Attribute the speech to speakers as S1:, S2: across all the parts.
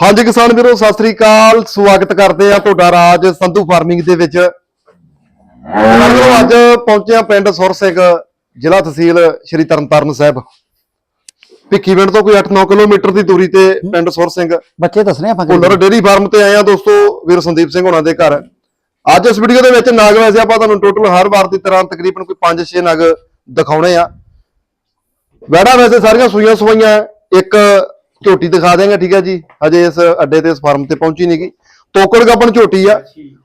S1: ਹਾਂਜੀ ਕਿਸਾਨ ਵੀਰੋ ਸਤਿ ਸ੍ਰੀ ਅਕਾਲ। ਸਵਾਗਤ ਕਰਦੇ ਆ ਤੁਹਾਡਾ ਰਾਜ ਸੰਧੂ ਫਾਰਮਿੰਗ ਦੇ ਵਿੱਚ। ਵੀਰੋ ਅੱਜ ਪਹੁੰਚੇ ਆ ਪਿੰਡ ਸੁਰ ਸਿੰਘ ਜ਼ਿਲ੍ਹਾ ਤਹਿਸੀਲ ਸ਼੍ਰੀ ਤਰਨਤਾਰਨ ਸਾਹਿਬ। ਭਿੱਖੀ ਪਿੰਡ ਤੋਂ ਕੋਈ 8-9 ਕਿਲੋਮੀਟਰ ਦੀ ਦੂਰੀ ਤੇ ਪਿੰਡ ਸੁਰ ਸਿੰਘ।
S2: ਬੱਚੇ ਦੱਸਣੇ ਆਪਾਂ
S1: ਭੁੱਲਰ ਡੇਰੀ ਫਾਰਮ ਤੇ ਆਏ ਆ ਦੋਸਤੋ ਵੀਰ ਸੰਦੀਪ ਸਿੰਘ ਹੋਣਾ ਦੇ ਘਰ। ਅੱਜ ਇਸ ਵੀਡੀਓ ਦੇ ਵਿੱਚ ਨਗ ਵੈਸੇ ਆਪਾਂ ਤੁਹਾਨੂੰ ਟੋਟਲ ਹਰ ਵਾਰ ਦੀ ਤਰ੍ਹਾਂ ਤਕਰੀਬਨ ਕੋਈ 5-6 ਨਗ ਦਿਖਾਉਣੇ ਆ। ਵੈੜਾ ਵੈਸੇ ਸਾਰੀਆਂ ਸੂਈਆਂ ਸਵਾਈਆਂ ਇੱਕ ਝੋਟੀ ਦਿਖਾ ਦੇਂਗੇ ਠੀਕ ਹੈ ਜੀ। ਹਜੇ ਇਸ ਅੱਡੇ ਤੇ ਇਸ ਫਾਰਮ ਤੇ ਪਹੁੰਚੀ ਨਹੀਂਗੀ ਟੋਕਰ ਗੱਬਣ ਝੋਟੀ ਆ।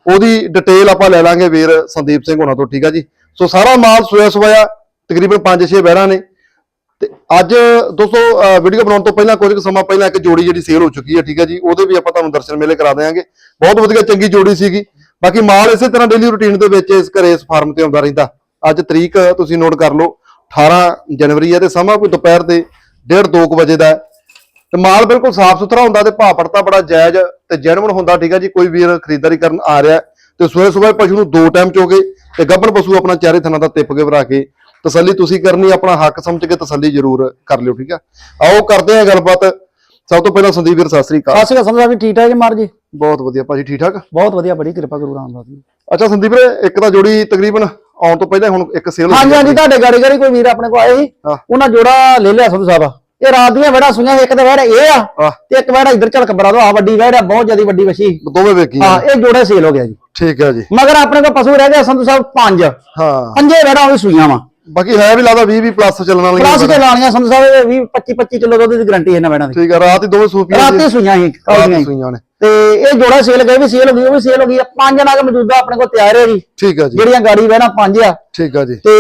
S1: ਉਹਦੀ ਡਿਟੇਲ ਆਪਾਂ ਲੈ ਲਾਂਗੇ ਵੀਰ ਸੰਦੀਪ ਸਿੰਘ ਹੋਣਾ ਤੋਂ, ਠੀਕ ਆ ਜੀ। ਸੋ ਸਾਰਾ ਮਾਲ ਸੋਇਆ ਸਵਾਇਆ ਤਕਰੀਬਨ 5-6 ਬਹਿਰਾਂ ਨੇ। ਤੇ ਅੱਜ ਦੋਸਤੋ ਵੀਡੀਓ ਬਣਾਉਣ ਤੋਂ ਪਹਿਲਾਂ ਕੁਝ ਕੁ ਸਮਾਂ ਪਹਿਲਾਂ ਇੱਕ ਜੋੜੀ ਜਿਹੜੀ ਸੇਲ ਹੋ ਚੁੱਕੀ ਹੈ, ਠੀਕ ਹੈ ਜੀ। ਉਹਦੇ ਵੀ ਆਪਾਂ ਤੁਹਾਨੂੰ ਦਰਸ਼ਨ ਮੇਲੇ ਕਰਾ ਦੇਵਾਂਗੇ ਬਹੁਤ ਵਧੀਆ ਚੰਗੀ ਜੋੜੀ ਸੀਗੀ। ਬਾਕੀ ਮਾਲ ਇਸੇ ਤਰ੍ਹਾਂ ਡੇਲੀ ਰੁਟੀਨ ਦੇ ਵਿੱਚ ਇਸ ਘਰੇ ਇਸ ਫਾਰਮ ਤੇ ਆਉਂਦਾ ਰਹਿੰਦਾ। ਅੱਜ ਤਰੀਕ ਤੁਸੀਂ ਨੋਟ ਕਰ ਲਓ 18 ਜਨਵਰੀ ਹੈ ਤੇ ਸਮਾਂ ਕੋਈ ਦੁਪਹਿਰ ਦੇ 1:30 2 ਵਜੇ ਦਾ ਤੇ ਮਾਲ ਬਿਲਕੁਲ ਸਾਫ਼ ਸੁਥਰਾ ਹੁੰਦਾ ਤੇ ਭਾਅ ਪੜਤਾ ਬੜਾ ਜਾਇਜ਼ ਤੇ ਜੈਨੂਨ ਹੁੰਦਾ ਠੀਕ ਹੈ ਜੀ? ਕੋਈ ਵੀਰ ਖਰੀਦਦਾਰੀ ਕਰਨ ਆ ਰਿਹਾ ਤੇ ਸਵੇਰੇ ਸਵੇਰੇ ਪਸ਼ੂ ਨੂੰ ਦੋ ਟਾਈਮ ਚੋਗੇ ਤੇ ਗੱਭਣ ਪਸ਼ੂ ਆਪਣਾ ਚਾਰੇ ਥਣਾ ਦਾ ਤਿੱਪ ਕੇ ਭਰਾ ਕੇ ਤਸੱਲੀ ਤੁਸੀਂ ਕਰਨੀ ਆਪਣਾ ਹੱਕ ਸਮਝ ਕੇ ਤਸੱਲੀ ਜ਼ਰੂਰ ਕਰ ਲਿਓ ਠੀਕ ਆ? ਆਓ ਕਰਦੇ ਹਾਂ ਗੱਲਬਾਤ। ਸਭ ਤੋਂ ਪਹਿਲਾਂ ਸੰਦੀਪ ਵੀਰ ਸਤਿ ਸ੍ਰੀ ਅਕਾਲ।
S2: ਸਤਿ ਸ਼੍ਰੀ ਅਕਾਲ ਸੰਧੂ ਵੀ ਠੀਕ ਠਾਕ ਜੀ ਮਾਰ ਜੀ?
S1: ਬਹੁਤ ਵਧੀਆ ਭਾਜੀ ਠੀਕ ਠਾਕ?
S2: ਬਹੁਤ ਵਧੀਆ ਬੜੀ ਕਿਰਪਾ ਗੁਰੂ ਰਾਮਦਾਸ ਜੀ।
S1: ਅੱਛਾ ਸੰਦੀਪ ਵੀਰੇ ਇੱਕ ਤਾਂ ਜੋੜੀ ਤਕਰੀਬਨ ਆਉਣ ਤੋਂ ਪਹਿਲਾਂ ਹੁਣ ਇੱਕ ਸੇਲ
S2: ਹਾਂਜੀ ਹਾਂਜੀ ਤੁਹਾਡੇ ਗਾੜੀ ਗਾੜੀ ਕੋਈ ਵੀਰ ਆਪਣੇ ਕੋਲ ਆਏ ਸੀ। ਉਹਨਾਂ ਜੋੜਾ ਲੈ ਲਿਆ ਸੰਧੂ ਸਾਹਿਬ ਇਹ ਰਾਤ ਦੀਆਂ ਵੜਾ ਸੁਈਆਂ ਇੱਕ ਤੇ ਵੜਾ ਇਹ ਆ ਤੇ ਇੱਕ ਵੜਾ ਇੱਧਰ ਝਲਕ ਬਰਾ ਦੋ ਆ ਵੱਡੀ ਵੜਾ ਬਹੁਤ ਜਿਆਦੀ ਵੱਡੀ ਵਛੀ।
S1: ਦੋਵੇਂ ਵੇਖੀ
S2: ਹਾਂ ਇਹ ਜੋੜਾ ਸੇਲ ਹੋ ਗਿਆ ਜੀ।
S1: ਠੀਕ ਹੈ ਜੀ।
S2: ਮਗਰ ਆਪਣੇ ਕੋਲ ਪਸ਼ੂ ਰਹਿ ਗਿਆ ਸੰਧੂ ਸਾਹਿਬ ਪੰਜ।
S1: ਹਾਂ।
S2: ਪੰਜੇ ਵੜਾ ਉਹ ਸੂਈਆਂ ਵਾ।
S1: ਬਾਕੀ ਹੈ ਵੀ ਲੱਗਦਾ 20 20 ਪਲੱਸ ਚੱਲਣ ਵਾਲੀਆਂ
S2: ਪਲੱਸ ਤੇ ਲਾਣੀਆਂ ਸੰਧੂ ਸਾਹਿਬ ਇਹ 20 25 25 ਕਿਲੋ ਦੁੱਧ ਦੀ ਗਾਰੰਟੀ ਇਹਨਾਂ ਵੜਾਂ ਦੀ।
S1: ਠੀਕ ਹੈ ਰਾਤ ਹੀ ਦੋਵੇਂ ਸੂਪੀਆਂ
S2: ਰਾਤੀ ਸੂਈਆਂ ਸੀ
S1: ਰਾਤ
S2: ਕਾਲੀਆਂ
S1: ਹੀ। ਸੂਈਆਂ ਨੇ।
S2: ਤੇ ਇਹ ਜੋੜਾ ਸੇਲ ਗਏ ਵੀ ਸੇਲ ਹੋ ਗਈ ਉਹ ਵੀ ਸੇਲ ਹੋ ਗਈ। ਆ। ਪੰਜ ਨਾਗ ਮੌਜੂਦਾ ਆਪਣੇ ਕੋਲ ਤਿਆਰ ਹੈ ਜੀ।
S1: ਠੀਕ ਹੈ ਜੀ।
S2: ਜਿਹੜੀਆਂ ਗਾੜੀ ਵੜਾ ਪੰਜ ਆ।
S1: ਠੀਕ ਹੈ ਜੀ।
S2: ਤੇ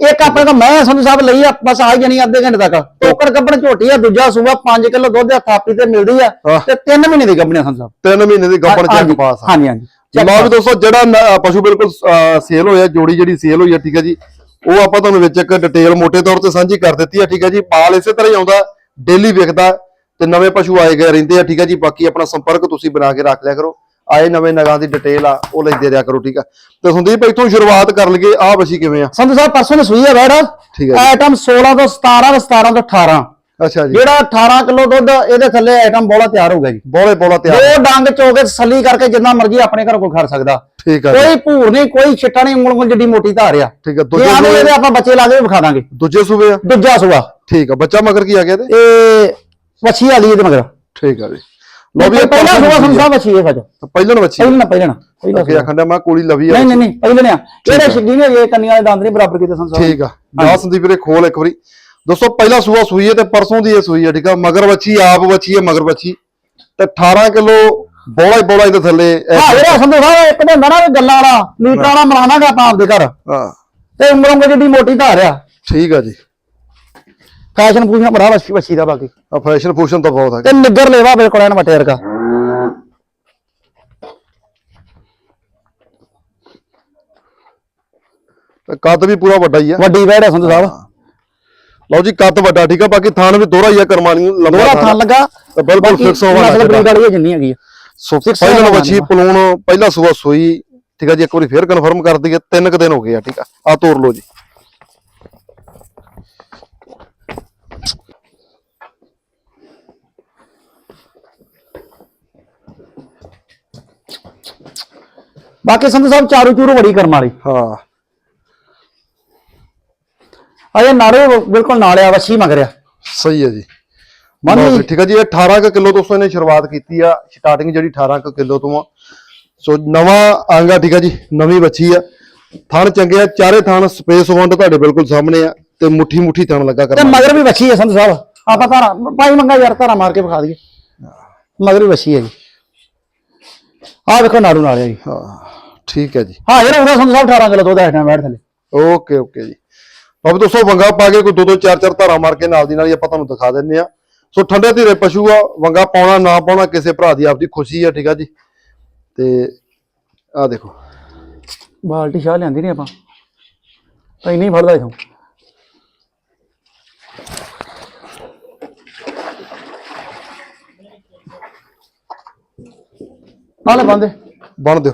S2: ਇੱਕ ਆਪਣੇ ਕੋਲ ਮੈਂ ਸੰਧੂ ਸਾਹਿਬ ਲਈ ਆ ਬਸ ਆ ਜਾਣੀ ਅੱਧੇ ਘੰਟੇ ਤੱਕ। ਟੋਕਰ ਕੱਪਣ ਝੋਟੀ ਆ ਦੂਜਾ ਸੂਆ 5 ਕਿਲੋ ਦੁੱਧ ਆ ਥਾਪੀ ਤੇ ਮਿਲਦੀ ਆ। ਤੇ 3 ਮਹੀਨੇ ਦੀ ਗੱਭਣੇ ਸੰਧੂ ਸਾਹਿਬ।
S1: ਤਿੰਨ ਮਹੀਨੇ ਦੀ ਗੱਪਣ ਚੈੱਕ ਪਾਸ ਆ।
S2: ਹਾਂਜੀ ਹਾਂਜੀ।
S1: ਲਓ ਵੀ ਦੋਸਤੋ ਜਿਹੜਾ ਪਸ਼ੂ ਬਿਲਕੁਲ ਸੇਲ ਹੋਇਆ ਜੋੜੀ ਜਿਹੜੀ ਸੇਲ ਹੋਈ ਆ ਠੀਕ ਹੈ ਜੀ ਉਹ ਆਪਾਂ ਤੁਹਾਨੂੰ ਵਿੱਚ ਇੱਕ ਡਿਟੇਲ ਮੋٹے ਤੌਰ ਤੇ ਸਾਂਝੀ ਕਰ ਦਿੱਤੀ ਆ ਠੀਕ ਹੈ ਜੀ। ਮਾਲ ਇਸੇ ਤਰ੍ਹਾਂ ਹੀ ਆਉਂਦਾ ਡੇਲੀ ਵਿਕਦਾ ਤੇ ਨਵੇਂ ਪਸ਼ੂ ਆਏ ਗਏ ਰਹਿੰਦੇ ਆ ਠੀਕ ਹੈ ਜੀ। ਬਾਕੀ ਆਪਣਾ ਸੰਪਰਕ ਤੁਸੀਂ ਬਣਾ ਕੇ ਰੱਖ ਲਿਆ ਕਰੋ। ਆਏ ਨਵੇਂ ਨਗਾਂ ਦੀ ਡਿਟੇਲ ਆ ਉਹ ਲੈਂਦੇ ਰਿਆ ਕਰੋ ਠੀਕ ਆ? ਤੇ ਸੰਦੀਪ ਇੱਥੋਂ ਸ਼ੁਰੂਆਤ ਕਰ ਲਈਏ ਆਹ ਬਸ਼ੀ ਕਿਵੇਂ ਆ?
S2: ਸੰਧੂ ਸਾਹਿਬ ਪਰਸੋਂ ਦੀ ਸੂਈ ਆ ਬੈੜ
S1: ਠੀਕ ਜੀ।
S2: ਆਈਟਮ 16 ਤੋਂ 17 ਤੋਂ 17 ਤੋਂ 18
S1: ਅੱਛਾ ਜੀ।
S2: ਜਿਹੜਾ 18 ਕਿਲੋ ਦੁੱਧ ਇਹਦੇ ਥੱਲੇ ਆਈਟਮ ਬੋਲਾ ਤਿਆਰ ਹੋ ਗਿਆ ਜੀ।
S1: ਬੋਲੇ ਬੋਲਾ ਤਿਆਰ
S2: ਦੋ ਡੰਗ ਚੋਕੇ ਤਸੱਲੀ ਕਰਕੇ ਜਿੰਨਾ ਮਰਜ਼ੀ ਆਪਣੇ ਘਰ ਕੋਲ ਖੜ ਸਕਦਾ।
S1: ਠੀਕ ਆ
S2: ਕੋਈ ਭੂਰ ਨਹੀਂ ਕੋਈ ਛਿੱਟਾ ਨਹੀਂ ਉਂਗਲ ਉਂਗਲ ਜਿੱਡੀ ਮੋਟੀ ਧਾਰ ਆ।
S1: ਠੀਕ ਆ ਦੂਜੇ ਸੂਏ
S2: ਇਹਦੇ ਆਪਾਂ ਬੱਚੇ ਲਾ ਕੇ ਵਿਖਾ ਦਾਂਗੇ।
S1: ਦੂਜੇ ਸੂਬੇ ਆ?
S2: ਦੂਜਾ ਸੂਆ।
S1: ਠੀਕ ਆ ਬੱਚਾ ਮਗਰ ਕੀ ਆ ਗਿਆ ਤੇ
S2: ਇਹ ਵਛੀ ਵਾਲੀ ਇਹਦੇ ਮਗਰ।
S1: ਠੀਕ ਆ ਜੀ। ਲਓ ਵੀ ਇਹ
S2: ਪਹਿਲਾ
S1: ਪਰਸੋਂ ਦੀ
S2: ਸੰਧੂ
S1: ਆ।
S2: ਸਾਹਿਬ ਵਛੀ ਹੈ ਸੱਚ
S1: ਪਹਿਲਣ ਬੱਚੀ
S2: ਪਹਿਲਾਂ ਪਹਿਲਾਂ। ਪਹਿਲਾਂ
S1: ਅੱਗੇ ਆਖੰਡਾ ਮੈਂ ਕੋਲੀ ਲਵੀ ਆ।
S2: ਨਹੀਂ ਨਹੀਂ ਨਹੀਂ ਪਹਿਲਾਂ ਨੇ ਇਹਦੇ ਛੱਡੀ ਨੇ ਇਹ ਕੰਨੀਆਂ ਦੇ ਦੰਦ ਨਹੀਂ ਬਰਾਬਰ ਕੀਤੇ ਸੰਧੂ ਸਾਹਿਬ
S1: ਠੀਕ ਆ। ਨਾ ਸੰਦੀਪ ਵੀਰੇ ਖੋਲ ਇੱਕ ਵਾਰੀ। ਦੋਸਤੋ ਪਹਿਲਾ ਸੂਆ ਸੂਈ ਹੈ ਤੇ ਪਰਸੋਂ ਦੀ ਇਹ ਸੂਈ ਹੈ ਠੀਕ ਆ? ਮਗਰ ਬੱਚੀ ਆਪ ਬੱਚੀ ਹੈ ਮਗਰ ਬੱਚੀ ਤੇ 18 ਕਿਲੋ ਬੋਲਾ ਹੀ ਬੋਲਾ ਇਹਦੇ ਥੱਲੇ।
S2: ਹਾਂ ਜਿਹੜਾ ਸੰਧੂ ਸਾਹਿਬ ਇੱਕ ਹੁੰਦਾ ਨਾ ਗੱਲਾਂ ਵਾਲਾ। ਲੀਟਰ ਵਾਲਾ ਮਲਾਣਾਗਾ ਆਪਾਂ ਆਪਦੇ ਘਰ।
S1: ਹਾਂ।
S2: ਤੇ ਉਮਰ ਉਮਰ ਜਿੱਡੀ ਮੋਟੀ ਧਾਰ ਆ।
S1: ਠੀਕ ਆ ਜੀ।
S2: ਫੈਸ਼ਨ ਪੂਰੀਆਂ ਬੜਾ ਵਛੀ ਵਛੀ ਦਾ ਬਾਕੀ।
S1: ਆ ਫੈਸ਼ਨ ਫੂਸ਼ਨ ਤਾਂ ਬਹੁਤ ਹੈ
S2: ਤੇ ਨਿੱਗਰ ਲੈਵਾ ਬਿਲਕੁਲ ਐਨ ਮਟੇਰ ਕਾ।
S1: ਤੇ ਕੱਦ ਵੀ ਪੂਰਾ ਵੱਡਾ ਹੀ ਆ।
S2: ਵੱਡੀ ਵੈੜ ਆ ਸੰਧੂ ਸਾਹਿਬ।
S1: ਲਓ ਜੀ ਕੱਦ ਵੱਡਾ ਠੀਕ ਆ? ਬਾਕੀ ਥਾਣ ਵੀ ਦੋਹਰਾ ਹੀ ਆ ਕਰਮਾਨੀ ਲੰਬਾ ਥਾਣ
S2: ਥਾਂ ਲੱਗਾ।
S1: ਤੇ ਬਿਲਕੁਲ ਫਿਕਸ ਹੋਵਾ
S2: ਨਸਲ ਬਰੀਡ ਵਾਲੀ ਜਿੰਨੀ ਹੈਗੀ ਆ।
S1: ਸੋ ਪਹਿਲਾਂ
S2: ਹੋਵਾ
S1: ਬੱਚੀ ਪਲੂਣ ਪਹਿਲਾ ਸੂਆ ਸੂਈ ਠੀਕ ਆ ਜੀ ਇੱਕ ਵਾਰੀ ਫੇਰ ਕਨਫਰਮ ਕਰ ਦਈਏ ਤਿੰਨ ਕੁ ਦਿਨ ਹੋ ਗਏ ਆ ਠੀਕ ਆ। ਆ ਤੋੜ ਲਓ ਜੀ।
S2: ਬਾਕੀ ਸੰਧੂ ਸਾਹਿਬ ਚਾਰੂ ਚੂਰੂ ਬੜੀ ਕਰਮ ਵਾਲੀ।
S1: ਹਾਂ।
S2: ਅਜੇ ਨਾਰੇ ਬਿਲਕੁਲ ਨਾਲਿਆ ਵਛੀ ਮਗਰਿਆ
S1: ਸਹੀ ਹੈ ਜੀ।
S2: ਮੰਨ
S1: ਠੀਕ ਹੈ ਜੀ ਇਹ 18 ਕੁ ਕਿਲੋ ਦੋਸਤੋ ਇਹਨੇ ਸ਼ੁਰੂਆਤ ਕੀਤੀ ਆ ਸਟਾਰਟਿੰਗ ਜਿਹੜੀ 18 ਕੁ ਕਿਲੋ ਤੋਂ ਆ। ਸੋ ਨਵਾਂ ਆਂਗਾ ਠੀਕ ਹੈ ਜੀ ਨਵੀਂ ਬੱਚੀ ਆ। ਥਣ ਚੰਗੇ ਆ ਚਾਰੇ ਥਣ ਸਪੇਸ ਵੰਡ ਤੁਹਾਡੇ ਬਿਲਕੁਲ ਸਾਹਮਣੇ ਆ ਤੇ ਮੁੱਠੀ ਮੁੱਠੀ ਥਣ ਲੱਗਾ
S2: ਤੇ
S1: ਕਰਨਾ।
S2: ਮਗਰ ਵੀ ਵਛੀ ਹੈ ਸੰਧੂ ਸਾਹਿਬ। ਆਪਾਂ ਧਾਰਾ ਭਾਈ ਮੰਗਾ ਯਾਰ ਧਾਰਾ ਮਾਰ ਕੇ ਵਿਖਾ ਦਈਏ। ਮਗਰ ਵੀ ਵਛੀ ਹੈ ਜੀ ਆਹ ਵੇਖੋ ਨਾੜੂ ਨਾਲਿਆ ਜੀ।
S1: ਹਾਂ। ਠੀਕ ਹੈ ਜੀ।
S2: ਹਾਂ ਜਿਹੜਾ ਉਹਦਾ ਸੰਧੂ ਸਾਹਿਬ 18 ਕਿਲੋ ਦੁੱਧ ਹੈ ਬੈਠ ਥੱਲੇ।
S1: ਓਕੇ ਓਕੇ ਜੀ। ਅਬ ਦੋਸਤੋ ਵੰਗਾ ਪਾ ਕੇ ਕੋਈ ਦੋ ਦੋ ਚਾਰ ਚਾਰ ਧਾਰਾ ਮਾਰ ਕੇ ਨਾਲ ਦੀ ਨਾਲ ਹੀ ਆਪਾਂ ਤੁਹਾਨੂੰ ਦਿਖਾ ਦਿੰਨੇ ਆ ਸੋ ਠੰਡੇ ਧੀਰੇ ਪਸ਼ੂ ਆ ਵੰਗਾ ਪਾਉਣਾ ਨਾ ਪਾਉਣਾ ਕਿਸੇ ਭਰਾ ਦੀ ਆਪਦੀ ਖੁਸ਼ੀ ਆ ਠੀਕ ਆ ਜੀ। ਤੇ ਆ ਦੇਖੋ।
S2: ਬਾਲਟੀ ਸ਼ਾਹ ਲਿਆਂਦੀ ਨਹੀਂ ਆਪਾਂ। ਤਾਂ ਨਹੀਂ ਫੜਦਾ ਇਥੋਂ। ਨਾਲੇ ਬੰਦੇ
S1: ਬਣ ਦਿਓ।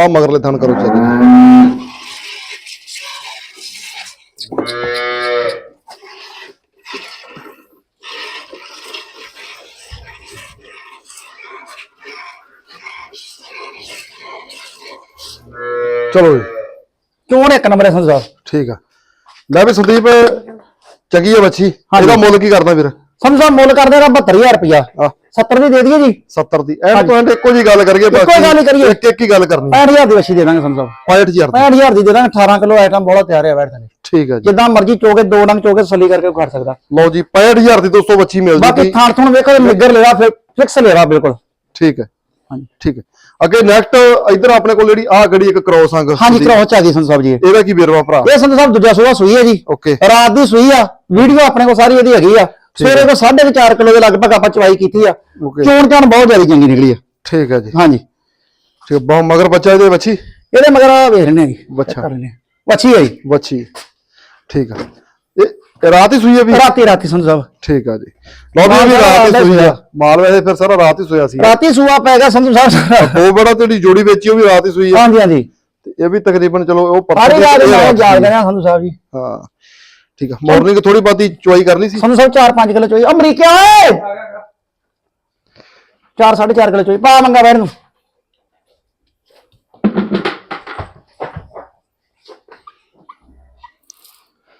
S1: ਆ ਮਗਰਲੇ ਥਣ ਕਰੋ ਚੈੱਕ ਜੀ ਚਲੋ ਜੀ
S2: ਚੋਣ ਇੱਕ ਨੰਬਰ ਹੈ ਸੰਧੂ ਸਾਹਿਬ
S1: ਠੀਕ ਆ ਲੈ ਵੀ ਸੰਦੀਪ ਚੰਗੀ ਆ ਬੱਚੀ ਇਹਦਾ ਮੁੱਲ ਕੀ ਕਰਦਾ ਵੀਰ
S2: ਸਾਹਿਬ ਮੁੱਲ ਕਰਦੇ ਆ 72000 ਰੁਪਇਆ
S1: ਆ
S2: 70 ਦੀ ਦੇ ਦਈਏ ਜੀ।
S1: 70 ਦੀ। ਐਂਡ ਤੋਂ ਇੱਕੋ ਜੀ ਗੱਲ ਕਰੀਏ
S2: ਇੱਕੋ ਹੀ ਗੱਲ ਹੀ ਕਰੀਏ।
S1: ਇੱਕ ਇੱਕ ਹੀ ਗੱਲ ਕਰਨੀ।
S2: 65000 ਦੀ ਵਛੀ ਦੇ ਦਾਂਗੇ ਸਾਹਿਬ
S1: 65000 ਦੀ।
S2: 65000 ਦੀ ਦੇ ਦਾਂਗੇ 18 ਕਿਲੋ ਆਈਟਮ ਬੋਲਾ ਤਿਆਰ ਹੈ ਬੈਠ ਥਲੇ
S1: ਠੀਕ ਆ ਜੀ।
S2: ਜਿੱਦਾਂ ਮਰਜ਼ੀ ਚੋਕੇ ਦੋ ਡੰਗ ਚੋਕੇ ਸਲੀ ਕਰਕੇ ਕਰ ਸਕਦਾ।
S1: ਲਓ ਜੀ 65000 ਦੀ ਦੋਸਤੋ ਬੱਚੀ ਮਿਲ
S2: ਬਾਕੀ
S1: ਜੂਗੀ
S2: ਥਾਣ ਥੁਣ ਵੇਖੋ ਨਿੱਗਰ ਲੈਣਾ ਫਿਰ ਫਿਕਸ ਲੈਣਾ ਬਿਲਕੁਲ।
S1: ਠੀਕ ਹੈ
S2: ਹਾਂਜੀ।
S1: ਠੀਕ ਹੈ ਅੱਗੇ ਨੈਕਸਟ ਇਧਰ ਆਪਣੇ ਕੋਲ ਜਿਹੜੀ ਆਹ ਗੜੀ ਇੱਕ ਕ੍ਰੋਸ ਅੰਗ
S2: ਹਾਂਜੀ ਕਰਾਓ ਚ ਆ ਗਈ ਸੰਧੂ ਸਾਹਿਬ ਜੀ।
S1: ਇਹਦਾ ਕੀ ਬੇਰਵਾ ਭਰਾ?
S2: ਇਹ ਸੰਧੂ ਸਾਹਿਬ ਦੂਜਾ ਸੂਆ ਸੂਈ ਹੈ ਜੀ।
S1: ਓਕੇ
S2: ਰਾਤ ਦੀ ਸੂਈ ਆ। ਵੀਡੀਓ ਆਪਣੇ ਕੋਲ ਸਾਰੀ ਇਹਦੀ ਹੈਗੀ ਆ। ਸਵੇਰੇ ਕੋ 4.5 ਕਿਲੋ ਦੇ ਲਗਭਗ ਆਪਾਂ ਚਵਾਈ ਕੀਤੀ ਆ। ਚੋਣ ਚਾਣ ਬਹੁਤ ਜ਼ਿਆਦਾ ਚੰਗੀ ਨਿਕਲੀ ਆ।
S1: ਠੀਕ ਹੈ ਜੀ।
S2: ਹਾਂਜੀ।
S1: ਠੀਕ ਹੈ, ਬਹੁਤ ਮਗਰ ਬੱਚਾ ਇਹਦੇ ਬੱਚੀ
S2: ਇਹਦੇ ਮਗਰ ਆ ਵੇਖ ਆ ਜੀ।
S1: ਬੱਚਾ।
S2: ਲੈਣੇ ਆ। ਹੈ ਜੀ।
S1: ਬੱਚੀ ਠੀਕ ਹੈ ਇਹ ਇਹ ਰਾਤ ਹੀ ਸੂਈ ਹੈ ਵੀ?
S2: ਰਾਤੀ ਰਾਤੀ ਸੰਧੂ ਸਾਹਿਬ।
S1: ਠੀਕ ਆ ਜੀ। ਲਓ ਵੀ ਇਹ ਰਾਤ ਹੀ
S2: ਸਾਰਾ
S1: ਸੂਈ। ਮਾਲ ਵੈਸੇ ਫਿਰ ਸਾਰਾ ਰਾਤ ਹੀ ਸੋਇਆ ਸੀ।
S2: ਰਾਤੀ ਸੂਆ ਪੈ ਗਿਆ ਸੰਧੂ ਸਾਹਿਬ
S1: ਉਹ ਬੜਾ ਤੇਰੀ ਜੋੜੀ ਵੇਚੀ ਉਹ ਵੀ ਰਾਤ ਹੀ ਸੂਈ ਆ।
S2: ਹਾਂਜੀ ਹਾਂਜੀ।
S1: ਤੇ ਇਹ ਵੀ ਤਕਰੀਬਨ ਚਲੋ ਉਹ ਪਰਸੋਂ
S2: ਸਾਰੇ
S1: ਦੀ
S2: ਰਾਤ
S1: ਇਹ
S2: ਦੇ
S1: ਰਾਤ
S2: ਸੰਧੂ ਸਾਹਿਬ ਜੀ।
S1: ਹਾਂ। ਠੀਕ ਆ। ਮਾਰਨਿੰਗ ਥੋੜੀ ਬਾਤੀ ਚੁਆਈ ਕਰ ਲਈ ਸੀ
S2: ਸੰਧੂ ਸਾਹਿਬ 4-5 ਕਿਲੋ ਚੋਈ। ਅਮਰੀਕਾ ਓਏ! 4 4.5 ਕਿਲੋ ਚੋਈ। ਪਾ ਮੰਗਾ ਬੈਠ ਨੂੰ।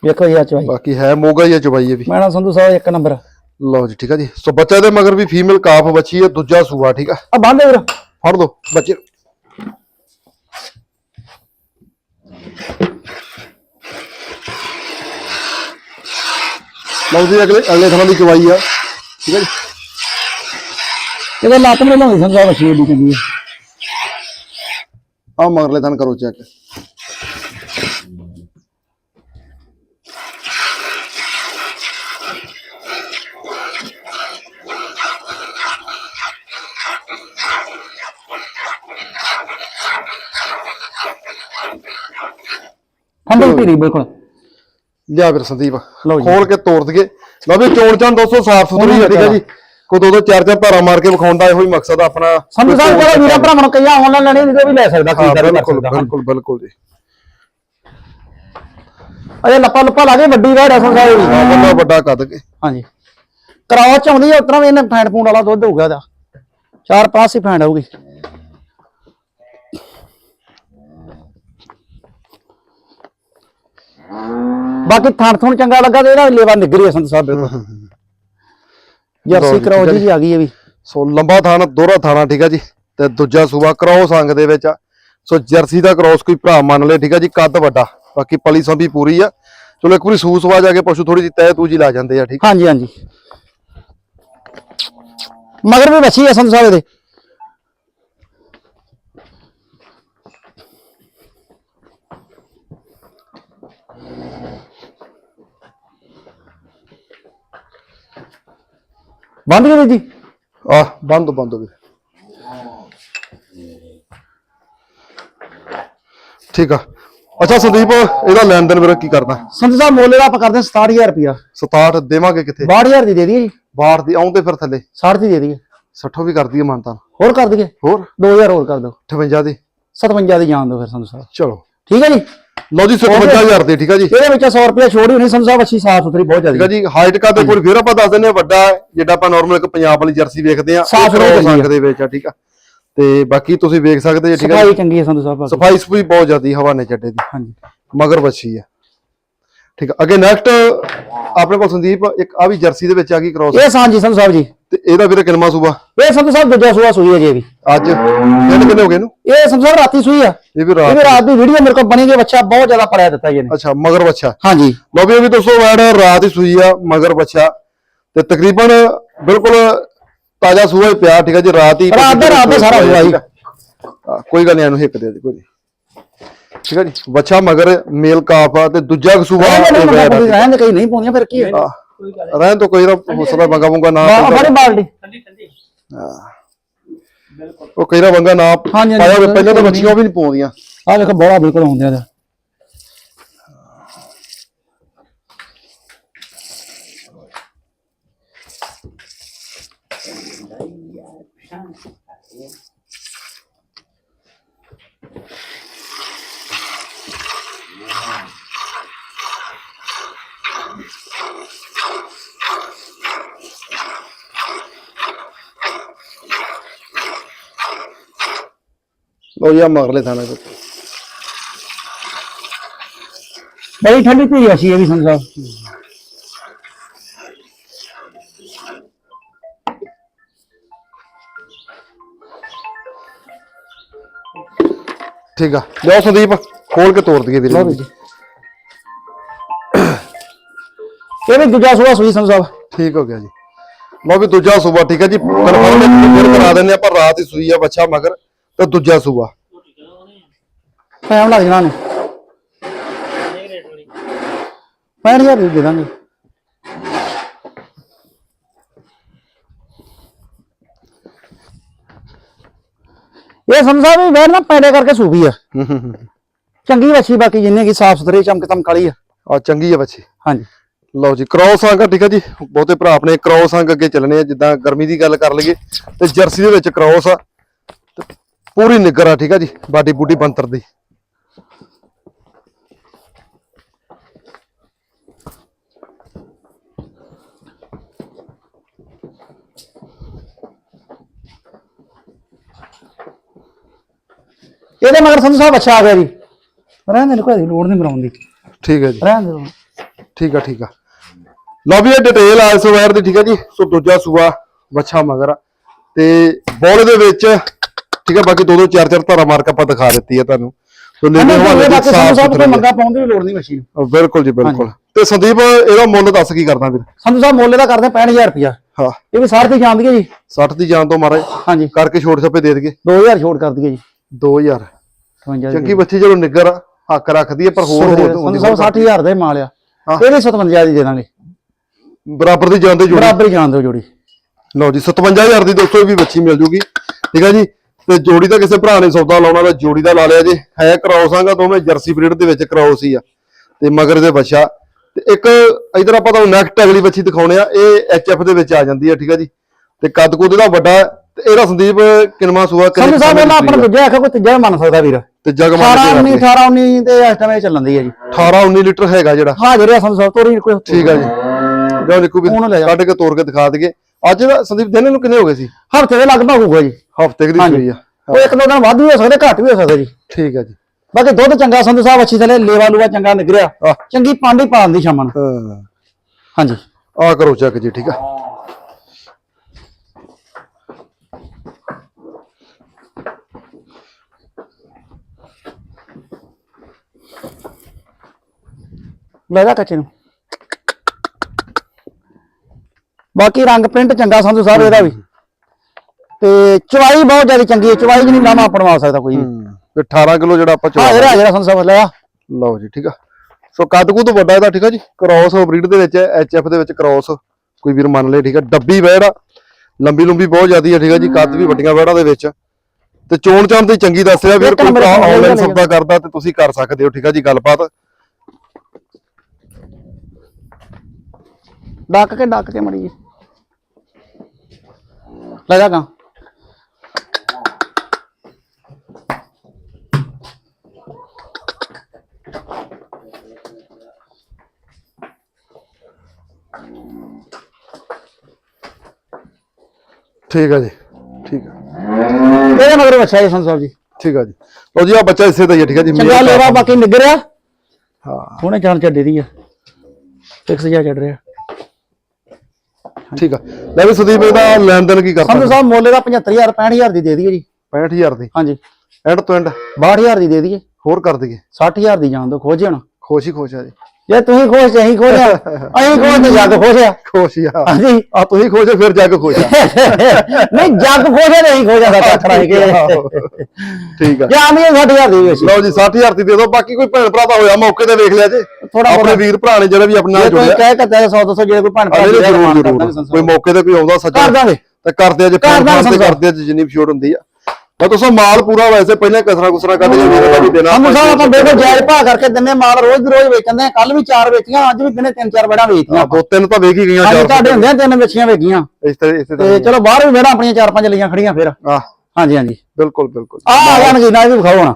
S2: ਵੇਖੋ ਇਹ ਆ ਚੋਈ।
S1: ਬਾਕੀ ਹੈ ਮੋਗਾ ਹੀ ਆ ਚੁਬਾਈ ਇਹ ਵੀ।
S2: ਮੈਂ ਨਾ ਸੰਧੂ ਸਾਹਿਬ ਇੱਕ ਨੰਬਰ।
S1: ਲਓ ਜੀ ਠੀਕ ਆ ਜੀ। ਸੋ ਬੱਚਾ ਦੇ ਮਗਰ ਵੀ ਫੀਮੇਲ ਕਾਫ ਬੱਚੀ ਹੈ ਦੂਜਾ ਸੂਆ ਠੀਕ ਆ।
S2: ਆ ਬੰਦ ਵੀਰ
S1: ਫੜ ਦੋ ਬੱਚੇ ਨੂੰ। ਲਓ ਜੀ ਅਗਲੇ ਅਗਲੇ ਥਾਂ ਦੀ ਚਵਾਈ ਆ। ਠੀਕ ਹੈ ਜੀ।
S2: ਇਹਦਾ ਲੱਤ ਮੇ ਲਾਉਂਦੀ ਸਾਹਿਬ ਅੱਛੀ ਏਡੀ ਚੰਗੀ ਹੈ
S1: ਆ। ਮਗਰਲੇ ਥਾਂ ਕਰੋ ਚੈੱਕ।
S2: ਠੰਡੀ ਧੀਰੀ ਬਿਲਕੁਲ।
S1: ਲਿਆ ਫਿਰ ਸੰਦੀਪ।
S2: ਲਓ ਜੀ।
S1: ਖੋਲ ਕੇ ਤੋੜ ਦਈਏ। ਲਓ ਵੀ ਚੋਣ ਚਾਂ ਦੋਸਤੋ ਸਾਫ਼ ਸੁਥਰੀ ਹੈ ਠੀਕ ਹੈ ਜੀ। ਕੋ ਦੋ ਦੋ ਚਾਰ ਚਾਰ ਧਾਰਾ ਮਾਰ ਕੇ ਵਿਖਾਉਣ ਦਾ ਇਹੋ ਹੀ ਮਕਸਦ ਆ ਆਪਣਾ।
S2: ਸੰਧੂ ਸਾਹਿਬ ਕੋਲ ਵੀਰਾ ਭਰਾਵਾਂ ਨੂੰ ਕਈਆਂ ਆਨਲਾਈਨ ਲੈਣੀ ਨਹੀਂ ਤੇ ਵੀ ਲੈ ਸਕਦਾ
S1: ਹਾਂ
S2: ਖਰੀਦਦਾਰੀ ਕਰ
S1: ਬਿਲਕੁਲ
S2: ਸਕਦਾ।
S1: ਬਿਲਕੁਲ ਬਿਲਕੁਲ ਜੀ।
S2: ਅਜੇ ਲੱਪਾ ਲੱਪਾ ਲਾ ਕੇ ਵੱਡੀ ਵੈੜ ਸੰਧੂ ਸਾਹਿਬ ਦੀ
S1: ਵੱਡਾ ਵੱਡਾ ਕੱਦ ਕੇ।
S2: ਹਾਂਜੀ। ਕਰਾਓ ਚ ਆਉਂਦੀ ਹੈ ਉਤਰਾ ਵੀ ਇਹਨੇ ਫੈਂਟ ਫੂੰਡ ਵਾਲਾ ਦੁੱਧ ਹੋਊਗਾ ਇਹਦਾ। ਚਾਰ ਪਾਸ ਹੀ ਫੈਂਟ ਆਊਗੀ ਬਾਕੀ ਥਣ ਥੁਣ ਚੰਗਾ ਲੱਗਾ ਤੇ ਇਹਦਾ ਲੇਵਾ ਨਿਗਰੀ ਹੈ ਸੰਤ ਸਾਹਿਬ। ਬਿਲਕੁਲ ਜਰਸੀ ਕਰਾਓ ਜੀ ਆ ਗਈ ਇਹ ਵੀ।
S1: ਸੋ ਲੰਬਾ ਥਾਣਾ ਦੋਹਰਾ ਥਾਣਾ ਠੀਕ ਹੈ ਜੀ। ਤੇ ਦੂਜਾ ਸੂਆ ਕ੍ਰੋਸ ਅੰਗ ਦੇ ਵਿੱਚ। ਆ ਸੋ ਜਰਸੀ ਦਾ ਕ੍ਰੋਸ ਕੋਈ ਭਰਾ ਮੰਨ ਲੇ ਠੀਕ ਹੈ ਜੀ ਕੱਦ ਵੱਡਾ। ਬਾਕੀ ਪਲੀ ਸੰਭੀ ਪੂਰੀ ਆ। ਚਲੋ ਇੱਕ ਵਾਰੀ ਸੂਸ ਵਾ ਜਾ ਕੇ ਪਸ਼ੂ ਥੋੜੀ ਜਿਹੀ ਤੈ ਤੂ ਜੀ ਲਾ ਜਾਂਦੇ ਆ ਠੀਕ
S2: ਹਾਂਜੀ ਹਾਂਜੀ। ਮਗਰ ਵੀ ਹੈ ਸੰਤ ਸਾਹਿਬ ਇਹਦੇ। ਬੰਦ ਕਰੀ ਜੀ।
S1: ਆ ਬੰਦ ਬੰਦ ਵੀ ਠੀਕ ਆ। ਅੱਛਾ ਸੰਦੀਪ ਇਹਦਾ ਲੈਣ ਦੇਣ ਵੀਰ ਕੀ ਕਰਨਾ?
S2: ਸੰਤ ਸਾਹਿਬ ਮੋਲੇ ਦਾ ਆਪਾਂ ਕਰਦੇ ਹਾਂ 67000 ਰੁਪਿਆ
S1: 67 ਦੇਵਾਂਗੇ ਕਿੱਥੇ?
S2: 62000 ਦੀ ਦੇ ਦਈਏ ਜੀ।
S1: ਬਾਹਰ ਦੀ ਆਉਂਦੇ ਫਿਰ ਥੱਲੇ।
S2: 60 ਦੀ ਦੇ ਦਈਏ।
S1: 60 ਵੀ ਕਰਦੀ ਹੈ ਮਾਨਤਾ।
S2: ਹੋਰ ਕਰ ਦਈਏ।
S1: ਹੋਰ?
S2: 2000 ਹੋਰ ਕਰ ਦਿਓ।
S1: 58 ਦੀ।
S2: 57 ਦੀ ਜਾਣ ਦਿਓ ਫਿਰ ਸੰਤ ਸਾਹਿਬ।
S1: ਚਲੋ।
S2: ਠੀਕ ਹੈ ਜੀ।
S1: ਲਓ ਜੀ 57000 ਦੀ ਠੀਕ ਆ ਜੀ।
S2: ਇਹਦੇ ਵਿੱਚ 100 ਰੁਪਏ ਛੋੜ ਹੀ ਸਾਹਿਬ ਅੱਛੀ ਸਾਫ਼ ਸੁਥਰੀ ਬਹੁਤ
S1: ਠੀਕ
S2: ਜ਼ਿਆਦਾ
S1: ਆ ਜੀ ਹਾਈਟ ਕਾ ਤੇ ਕੋਈ ਫਿਰ ਆਪਾਂ ਦੱਸ ਦਿੰਦੇ ਆ ਵੱਡਾ ਜਿਹੜਾ ਆਪਾਂ ਨਾਰਮਲ ਇੱਕ ਪੰਜਾਬ ਵਾਲੀ ਜਰਸੀ ਵੇਖਦੇ ਆ
S2: ਸਾਫ਼
S1: ਅੰਗ ਦੇ ਵਿੱਚ ਆ ਠੀਕ ਆ। ਤੇ ਬਾਕੀ ਤੁਸੀਂ ਵੇਖ ਸਕਦੇ ਜੀ ਠੀਕ ਆ
S2: ਸਫ਼ਾਈ ਚੰਗੀ ਹੈ ਸੰਤ ਸਾਹਿਬ।
S1: ਸਫ਼ਾਈ ਸਫੂਈ ਬਹੁਤ ਜ਼ਿਆਦੀ ਹਵਾਨੇ ਚੱਡੇ ਦੀ।
S2: ਹਾਂਜੀ।
S1: ਮਗਰ ਬੱਚੀ ਆ ਠੀਕ ਆ। ਅੱਗੇ ਨੈਕਸਟ ਆਪਣੇ ਕੋਲ ਸੰਦੀਪ ਇੱਕ ਆ ਵੀ ਜਰਸੀ ਦੇ ਵਿੱਚ ਆ ਗਈ ਕ੍ਰੋਸ
S2: ਇਹ ਸਾਂਝੀ ਸੰਤ ਸਾਹਿਬ ਜੀ।
S1: ਤੇ ਇਹਦਾ ਵੀਰੇ ਕਿਨਮਾ ਸੂਬਾ
S2: ਇਹ ਸੰਤ ਸਾਹਿਬ ਦੂਜਾ ਸੂਆ ਸੂਈ ਹੈ ਜੀ ਇਹ ਵੀ।
S1: ਅੱਜ। ਦਿਨ ਕਿੰਨੇ ਹੋ ਗਏ ਇਹਨੂੰ?
S2: ਇਹ ਸੰਤ ਸਾਹਿਬ ਰਾਤੀ ਸੂਈ ਆ।
S1: ਇਹ ਵੀ
S2: ਇਹ
S1: ਰਾਤ
S2: ਵੀ ਰਾਤ ਦੀ ਵੀਡੀਓ ਮੇਰੇ ਕੋਲ ਬਣੀ ਗਈ ਬੱਚਾ ਬਹੁਤ ਜ਼ਿਆਦਾ ਪੜਿਆ ਦਿੱਤਾ ਜੀ ਇਹਨੇ।
S1: ਅੱਛਾ ਮਗਰ ਬੱਚਾ।
S2: ਹਾਂਜੀ।
S1: ਲਓ ਵੀ ਇਹ ਵੀ ਦੋਸਤੋ ਵੈੜ ਰਾਤ ਹੀ ਸੂਈ ਆ ਮਗਰ ਬੱਚਾ। ਤੇ ਤਕਰੀਬਨ ਬਿਲਕੁਲ ਤਾਜ਼ਾ ਸੂਆ ਹੀ ਪਿਆ ਠੀਕ ਹੈ ਜੀ ਰਾਤ ਹੀ
S2: ਰਾਤ ਦਾ- ਰਾਤ ਦਾ ਸਾਰਾ ਸੂਆ ਹੀ।
S1: ਹਾਂ, ਕੋਈ ਗੱਲ ਨਹੀਂ ਇਹਨੂੰ ਹਿੱਕ ਦੇ ਦੇ ਕੋਈ ਠੀਕ ਹੈ ਜੀ? ਬੱਚਾ ਮਗਰ ਮੇਲ ਕਾਫ ਆ ਤੇ ਦੂਜਾ ਸੂਆ
S2: ਰਹਿਣ ਦੇ ਦੇ ਕਈ ਨਹੀਂ ਪਾਉਂਦੀਆਂ ਫਿਰ ਕੀ ਹੈ
S1: ਆਹ, ਰਹਿਣ ਤੋਂ ਕੋਈ ਨਾ ਹੋ ਸਕਦਾ ਬੰਗਾ ਬੁੰਗਾ ਨਾ
S2: ਬਾ- ਬੜੀ ਬਾਲਟੀ।
S1: ਉਹ ਕਈ ਨਾ ਬੰਗਾ ਨਾ ਪਾਇਆ ਪਹਿਲਾਂ ਤਾਂ ਬੱਚੀਆਂ ਵੀ ਨਹੀਂ ਪਾਉਂਦੀਆਂ।
S2: ਆ ਵੇਖੋ ਬੜਾ ਬਿਲਕੁਲ ਹੁੰਦੇ ਆ
S1: ਲੋ ਜੀ ਆ ਮਗਰਲੇ ਥਾਣੇ ਤੇ
S2: ਬੜੀ ਠੰਡੀ ਧੀ ਵਸੀ ਹੈ ਵੀ ਸੰਧੂ ਸਾਹਿਬ
S1: ਠੀਕ ਆ ਲਿਓ ਸੰਦੀਪ ਖੋਲ ਕੇ ਤੋੜ ਦਈਏ ਵੀਰੇ
S2: ਲਓ ਵੀ ਜੀ ਇਹ ਵੀ ਦੂਜਾ ਸੂਆ ਸੂਈ ਸੰਧੂ ਸਾਹਿਬ
S1: ਠੀਕ ਹੋ ਗਿਆ ਜੀ ਲਓ ਵੀ ਦੂਜਾ ਸੂਬਾ ਠੀਕ ਹੈ ਜੀ ਕਨਫਰਮ ਫਿਰ ਕਰਾ ਦਿੰਦੇ ਆ ਪਰ ਰਾਤ ਹੀ ਸੂਈ ਆ ਬੱਚਾ ਮਗਰ ਤੇ ਦੂਜਾ ਸੂਬਾ
S2: ਟਾਈਮ ਲੱਗ ਜਾਣਾ ਨੇ 65000 ਦੀ ਦੇ ਦਾਂਗੇ। ਇਹ ਸਾਹਿਬ ਵੀ ਵੈਰ ਨਾ ਪੈੜੇ ਕਰਕੇ ਸੂਬੀ ਆ। ਚੰਗੀ ਵੱਛੀ ਬਾਕੀ ਜਿੰਨੇ ਕੀ ਸਾਫ਼ ਸੁਥਰੀ ਚਮਕ ਤਮ ਕਾਲੀ ਆ।
S1: ਆ ਚੰਗੀ ਆ ਬੱਚੀ
S2: ਹਾਂਜੀ।
S1: ਲਓ ਜੀ ਕ੍ਰੋਸ ਅੰਗ ਆ, ਠੀਕ ਹੈ ਜੀ? ਬਹੁਤੇ ਭਰਾ ਆਪਣੇ ਕ੍ਰੋਸ ਅੰਗ ਅੱਗੇ ਚੱਲਣੇ ਆ ਜਿੱਦਾਂ ਗਰਮੀ ਦੀ ਗੱਲ ਕਰ ਲਈਏ। ਤੇ ਜਰਸੀ ਦੇ ਵਿੱਚ ਕ੍ਰੋਸ ਆ। ਤੇ ਪੂਰੀ ਨਿੱਗਰ ਆ ਠੀਕ ਹੈ ਜੀ? ਬਾਡੀ ਬੂਡੀ ਬੰਤਰ ਦੀ।
S2: ਇਹਦੇ ਮਗਰ ਸੰਧੂ ਸਾਹਿਬ ਅੱਛਾ ਆ ਗਿਆ ਜੀ। ਰਹਿਣ ਦੇ ਕੋਈ ਲੋੜ ਨਹੀਂ ਬਣਾਉਣ ਦੀ।
S1: ਠੀਕ ਹੈ ਜੀ।
S2: ਰਹਿਣ ਦੇ
S1: ਠੀਕ ਆ ਠੀਕ ਆ। ਲਓ ਵੀ ਇਹ ਡਿਟੇਲ ਆ ਇਸ ਵਾਰ ਦੀ ਠੀਕ ਆ ਜੀ। ਸੋ ਦੂਜਾ ਸੂਆ ਬੱਚਾ ਮਗਰ ਤੇ ਬੋਲ ਦੇ ਵਿੱਚ ਠੀਕ ਆ ਬਾਕੀ ਦੋ ਦੋ ਚਾਰ ਚਾਰ ਧਾਰਾ ਮਾਰ ਕੇ ਆਪਾਂ ਦਿਖਾ ਦਿੱਤੀ ਆ ਤੁਹਾਨੂੰ। ਸੋ ਹਵਾਲੇ ਦੀ
S2: ਬਾਕੀ ਸੰਧੂ
S1: ਸਾਫ਼
S2: ਸਾਹਿਬ ਕੋਈ
S1: ਸੁਥਰੀ
S2: ਮੰਗਾ ਪਾਉਣ ਦੀ ਵੀ ਲੋੜ ਨਹੀਂ ਮਸ਼ੀਨ।
S1: ਬਿਲਕੁਲ ਜੀ ਬਿਲਕੁਲ। ਤੇ ਸੰਦੀਪ ਇਹਦਾ ਮੁੱਲ ਦੱਸ ਕੀ ਕਰਦਾ ਵੀਰ
S2: ਸੰਧੂ ਸਾਹਿਬ ਮੁੱਲ ਦਾ ਕਰਦੇ 65000 ਰੁਪਿਆ
S1: ਹਾਂ।
S2: ਇਹ ਵੀ ਸਾਰ ਦੀ ਜਾਂਦੀ ਹੈ ਜੀ।
S1: 60 ਦੀ ਜਾਨ ਤੋਂ ਮਾਰੇ
S2: ਹਾਂਜੀ।
S1: ਕਰਕੇ ਛੋਟ ਛੱਪੇ ਦੇ ਦਈਏ।
S2: 2000 ਛੋੜ ਕਰ ਦਈਏ ਜੀ।
S1: 2000
S2: 52
S1: ਚੰਗੀ ਬੱਚੀ ਜਦੋਂ ਨਿੱਗਰ ਆ, ਹੱਕ ਰੱਖਦੀ ਹੈ ਪਰ ਹੋਰ ਹੋ
S2: ਸੰਧੂ ਸਾਹਿਬ 60000 ਦਾ ਹੀ। ਮਾਲ ਆ।
S1: ਹਾਂ।
S2: ਇਹ ਵੀ 57 ਦੀ ਦੇ ਦਾਂਗੇ।
S1: ਬਰਾਬਰ ਦੀ ਜਾਨ ਤੇ ਜੋੜੀ।
S2: ਬਰਾਬਰ ਹੀ ਜਾਣ ਦਿਓ ਜੋੜੀ।
S1: ਲਓ ਜੀ 57000 ਦੀ ਦੋਸਤੋ ਇਹ ਵੀ ਬੱਚੀ ਮਿਲ ਜੂਗੀ। ਠੀਕ ਹੈ ਜੀ ਤੇ ਜੋੜੀ ਦਾ ਕਿਸੇ ਭਰਾ ਨੇ ਸੌਦਾ ਲਾਉਣਾ ਤਾਂ ਜੋੜੀ ਦਾ ਲਾ ਲਿਆ ਜੇ। ਹੈ ਕ੍ਰੋਸ ਆਂਗਾ ਦੋਵੇਂ ਜਰਸੀ ਬਰੀਡ ਦੇ ਵਿੱਚ ਕ੍ਰੋਸ ਹੀ ਆ। ਤੇ ਮਗਰ ਦੇ ਬੱਚਾ। ਤੇ ਇੱਕ ਇਧਰ ਆਪਾਂ ਤੁਹਾਨੂੰ ਨੈਕਸਟ ਅਗਲੀ ਬੱਚੀ ਦਿਖਾਉਣੇ ਆ। ਇਹ ਐਚਐਫ ਦੇ ਵਿੱਚ ਆ ਜਾਂਦੀ ਹੈ ਠੀਕ ਹੈ ਜੀ। ਤੇ ਕੱਦ ਕੁੱਦ ਦਾ ਵੱਡਾ ਹੈ, ਤੇ ਇਹਦਾ ਸੰਦੀਪ ਕਿਨਮਾ ਸੂਆ
S2: ਸੰਧੂ ਸਾਹਿਬ ਇਹਨਾਂ ਆਪਣਾ ਦੂਜਾ ਆਖਿਆ ਕੋਈ ਤੀਜਾ ਮੰਨ ਸਕਦਾ ਵੀਰ।
S1: ਤੇ ਜਗ
S2: 18 19
S1: ਮੰਨ
S2: 18 19 ਤੇ ਇਸ ਟਾਈਮ ਇਹ ਚੱਲਣ ਦੀ ਹੈ ਜੀ।
S1: 18 19 ਲੀਟਰ ਹੈਗਾ ਜਿਹੜਾ।
S2: ਹਾਜ਼ਰ ਆ ਸੰਧੂ ਸਾਹਿਬ ਤੋਰੀ ਕੋਈ
S1: ਠੀਕ ਆ ਜੀ। ਜਾਓ ਨਿੱਕੂ ਵੀ। ਕੱਢ ਕੇ ਤੋੜ ਕੇ ਦਿਖਾ ਦਈਏ। ਅੱਜ ਦਾ ਸੰਦੀਪ ਦਿਨ ਨੂੰ ਕਿੰਨੇ ਹੋ ਗਏ ਸੀ?
S2: ਹਫ਼ਤੇ ਦੇ ਲਗਭਗ ਹੋਊਗਾ ਜੀ।
S1: ਹਫ਼ਤੇ ਦੀ
S2: ਹਾਂਜੀ।
S1: ਸੂਈ ਆ।
S2: ਉਹ ਇੱਕ ਦੋ ਦਿਨ ਵੱਧ ਵੀ ਹੋ ਸਕਦੇ ਘੱਟ ਵੀ ਹੋ ਸਕਦੇ ਜੀ।
S1: ਠੀਕ ਆ ਜੀ।
S2: ਬਾਕੀ ਦੁੱਧ ਚੰਗਾ ਸੰਧੂ ਸਾਹਿਬ ਅੱਛੀ ਥਲੇ ਲੇਵਾ ਲੂਆ ਚੰਗਾ ਨਿਕਰਿਆ
S1: ਆਹ।
S2: ਚੰਗੀ ਪਾਂਡੀ ਪਾਣ ਦੀ ਸ਼ਾਮਾਂ ਨੂੰ।
S1: ਹਾਂ।
S2: ਹਾਂਜੀ।
S1: ਆ ਕਰੋ ਚੈੱਕ ਜੀ ਠੀਕ ਆ।
S2: ਲੈ ਜਾ ਕੱਚੇ ਨੂੰ। ਬਾਕੀ ਰੰਗ ਪ੍ਰਿੰਟ ਚੰਗਾ ਸੰਧੂ ਸਾਹਿਬ ਇਹਦਾ ਵੀ। ਤੇ ਚਵਾਈ ਬਹੁਤ ਜ਼ਿਆਦਾ ਚੰਗੀ ਹੈ ਚਵਾਈ ਨਹੀਂ ਲਾਮਾ ਪੜਵਾ ਸਕਦਾ ਕੋਈ। ਵੀ
S1: ਤੇ 18 ਕਿਲੋ ਜਿਹੜਾ ਆਪਾਂ ਚਵਾ
S2: ਹਾਜ਼ਰ ਹਾਜ਼ਰ ਆ ਸੰਧੂ ਸਾਹਿਬ ਲੈ ਆ
S1: ਲਓ ਜੀ ਠੀਕ ਆ। ਸੋ ਕੱਦ ਕੁੱਦ ਵੱਡਾ ਇਹਦਾ ਠੀਕ ਆ ਜੀ? ਕ੍ਰੋਸ ਬਰੀਡ ਦੇ ਵਿੱਚ ਐਚਐਫ ਦੇ ਵਿੱਚ ਕ੍ਰੋਸ ਕੋਈ ਵੀਰ ਮੰਨ ਲੇ ਠੀਕ ਆ। ਡੱਬੀ ਵੈੜ ਆ। ਲੰਬੀ ਲੰਬੀ ਬਹੁਤ ਜ਼ਿਆਦੀ ਆ ਠੀਕ ਆ ਜੀ। ਕੱਦ ਵੀ ਵੱਡੀਆਂ ਵੈੜਾਂ ਦੇ ਵਿੱਚ। ਤੇ ਚੋਣ ਚਾਣ ਦੀ ਚੰਗੀ ਦੱਸ ਰਿਹਾ ਵੀਰ
S2: ਇੱਕ
S1: ਕੋਈ
S2: ਦੀ
S1: ਆਨਲਾਈਨ
S2: ਹੈ।
S1: ਸੌਦਾ ਕਰਦਾ ਤੇ ਤੁਸੀਂ ਕਰ ਸਕਦੇ ਹੋ ਠੀਕ ਆ ਜੀ ਗੱਲਬਾਤ।
S2: ਡੱਕ ਕੇ ਡੱਕ ਕੇ ਮੜੀ ਜੀ। ਲੈ ਜਾ ਗਾ।
S1: ਠੀਕ ਆ ਜੀ ਠੀਕ ਆ।
S2: ਇਹਦੇ ਮਗਰ ਬੱਚਾ ਜੀ ਸੰਧੂ ਸਾਹਿਬ ਜੀ।
S1: ਠੀਕ ਆ ਜੀ। ਲਓ ਜੀ ਆ ਬੱਚਾ ਇਸੇ ਦਾ ਹੀ ਆ ਠੀਕ ਆ ਜੀ
S2: ਚੰਗਾ ਲੇਵਾ ਬਾਕੀ ਨਿਗਰਿਆ
S1: ਹਾਂ।
S2: ਹੁਣੇ ਜਾਣ ਚੱਡੇ ਦੀ ਆ। ਫਿਕਸ ਜਿਹਾ ਚੱਡ ਰਿਹਾ।
S1: ਠੀਕ ਆ। ਲੈ ਵੀ ਸੁਦੀਪ ਇਹਦਾ ਲੈਣ ਦੇਣ ਕੀ ਕਰਦਾ?
S2: ਸੰਧੂ ਸਾਹਿਬ ਮੋਲੇ ਦਾ 75000 65000 ਦੀ ਦੇ ਦਈਏ ਜੀ।
S1: 65000 ਦੀ?
S2: ਹਾਂਜੀ।
S1: ਐਂਡ ਤੋਂ ਐਂਡ?
S2: 62000 ਦੀ ਦੇ ਦਈਏ।
S1: ਹੋਰ ਕਰ ਦਈਏ।
S2: 60000 ਦੀ ਜਾਣ ਦੋ ਖੋਜੇ ਹੁਣ
S1: ਖੁਸ਼ ਹੀ ਖੁਸ਼ ਆ ਜੀ।
S2: ਜੇ ਤੁਸੀਂ ਖੁਸ਼ ਅਸੀਂ ਖੁਸ਼ ਆ ਅਸੀਂ ਖੁਸ਼ ਤੇ ਜੱਗ ਖੁਸ਼ ਆ।
S1: ਖੁਸ਼ ਹੀ ਆ।
S2: ਹਾਂਜੀ।
S1: ਆ ਤੁਸੀਂ ਖੁਸ਼ ਹੋ ਫਿਰ ਜੱਗ ਖੁਸ਼ ਆ।
S2: ਨਹੀਂ ਜੱਗ ਖੁਸ਼ ਹੈ ਨਹੀਂ ਖੁਸ਼ ਆ ਸਾਡਾ ਖੜਾ ਕੇ
S1: ਠੀਕ ਆ।
S2: ਜਾਂ ਨਹੀਂ 60000 ਦੀ ਵਿੱਚ।
S1: ਲਓ ਜੀ 60000 ਦੀ ਦੇ ਦਿਓ ਬਾਕੀ ਕੋਈ ਭੈਣ ਭਰਾ ਦਾ ਹੋਇਆ ਮੌਕੇ ਤੇ ਵੇਖ ਲਿਆ ਜੇ।
S2: ਥੋੜਾ
S1: ਆਪਣੇ ਵੀਰ ਭਰਾ ਨੇ ਜਿਹੜੇ ਵੀ ਆਪਣੇ ਨਾਲ
S2: ਜੇ ਕੋਈ
S1: ਜੁੜਿਆ।
S2: ਕਹਿ ਕੇ 100 200 ਜੇ ਕੋਈ ਭਣ ਭਰਾ
S1: ਜ਼ਰੂਰ ਜ਼ਰੂਰ।
S2: ਕਰਦਾ
S1: ਕੋਈ ਮੌਕੇ ਤੇ ਕੋਈ ਆਉਂਦਾ
S2: ਕਰ
S1: ਸੱਜਣ
S2: ਦਾਂਗੇ।
S1: ਤੇ ਕਰਦੇ ਆ ਜੇ
S2: ਕਰ
S1: ਫੋਨ। ਕਰਦੇ ਆ ਜਿੰਨੀ ਵੀ ਛੋਟ ਹੁੰਦੀ ਆ। ਮੈਂ ਦੋਸਤੋ ਮਾਲ ਪੂਰਾ ਵੈਸੇ ਪਹਿਲਾਂ ਕਸਰਾ ਕੁਸਰਾ ਕੱਢ ਕੇ ਵੀਰ ਦਾ ਵੀ ਦੇਣਾ
S2: ਸਾਨੂੰ ਸਾਹਿਬ ਆਪਾਂ ਦੇਖੋ ਜਾਇਜ਼ ਭਾਅ ਕਰਕੇ ਦਿੰਨੇ ਮਾਲ ਰੋਜ਼ ਦੀ ਰੋਜ਼ ਵੇਚਦੇ ਆ ਕੱਲ ਵੀ ਚਾਰ ਵੇਚੀਆਂ ਅੱਜ ਵੀ ਦਿਨੇ ਤਿੰਨ ਚਾਰ ਬੜਾਂ ਵੇਚੀਆਂ
S1: ਦੋ ਤਿੰਨ ਤਾਂ ਵੇਖ ਹੀ ਗਈਆਂ
S2: ਅੱਜ
S1: ਚਾਰ
S2: ਤੁਹਾਡੇ ਹੁੰਦੇ ਆ ਤਿੰਨ ਵੇਚੀਆਂ ਵੇਚੀਆਂ।
S1: ਇਸ ਤਰ੍ਹਾਂ ਇਸ
S2: ਤੇ
S1: ਤਰ੍ਹਾਂ
S2: ਚਲੋ ਬਾਹਰ ਵੀ ਵੇੜਾ ਆਪਣੀਆਂ ਚਾਰ ਪੰਜ ਲਈਆਂ ਖੜੀਆਂ ਫਿਰ।
S1: ਆ
S2: ਹਾਂਜੀ ਹਾਂਜੀ।
S1: ਬਿਲਕੁਲ ਬਿਲਕੁਲ।
S2: ਆ ਆ ਗਿਆ ਨਗੀਨਾ ਇਹ ਵੀ ਵਿਖਾਓ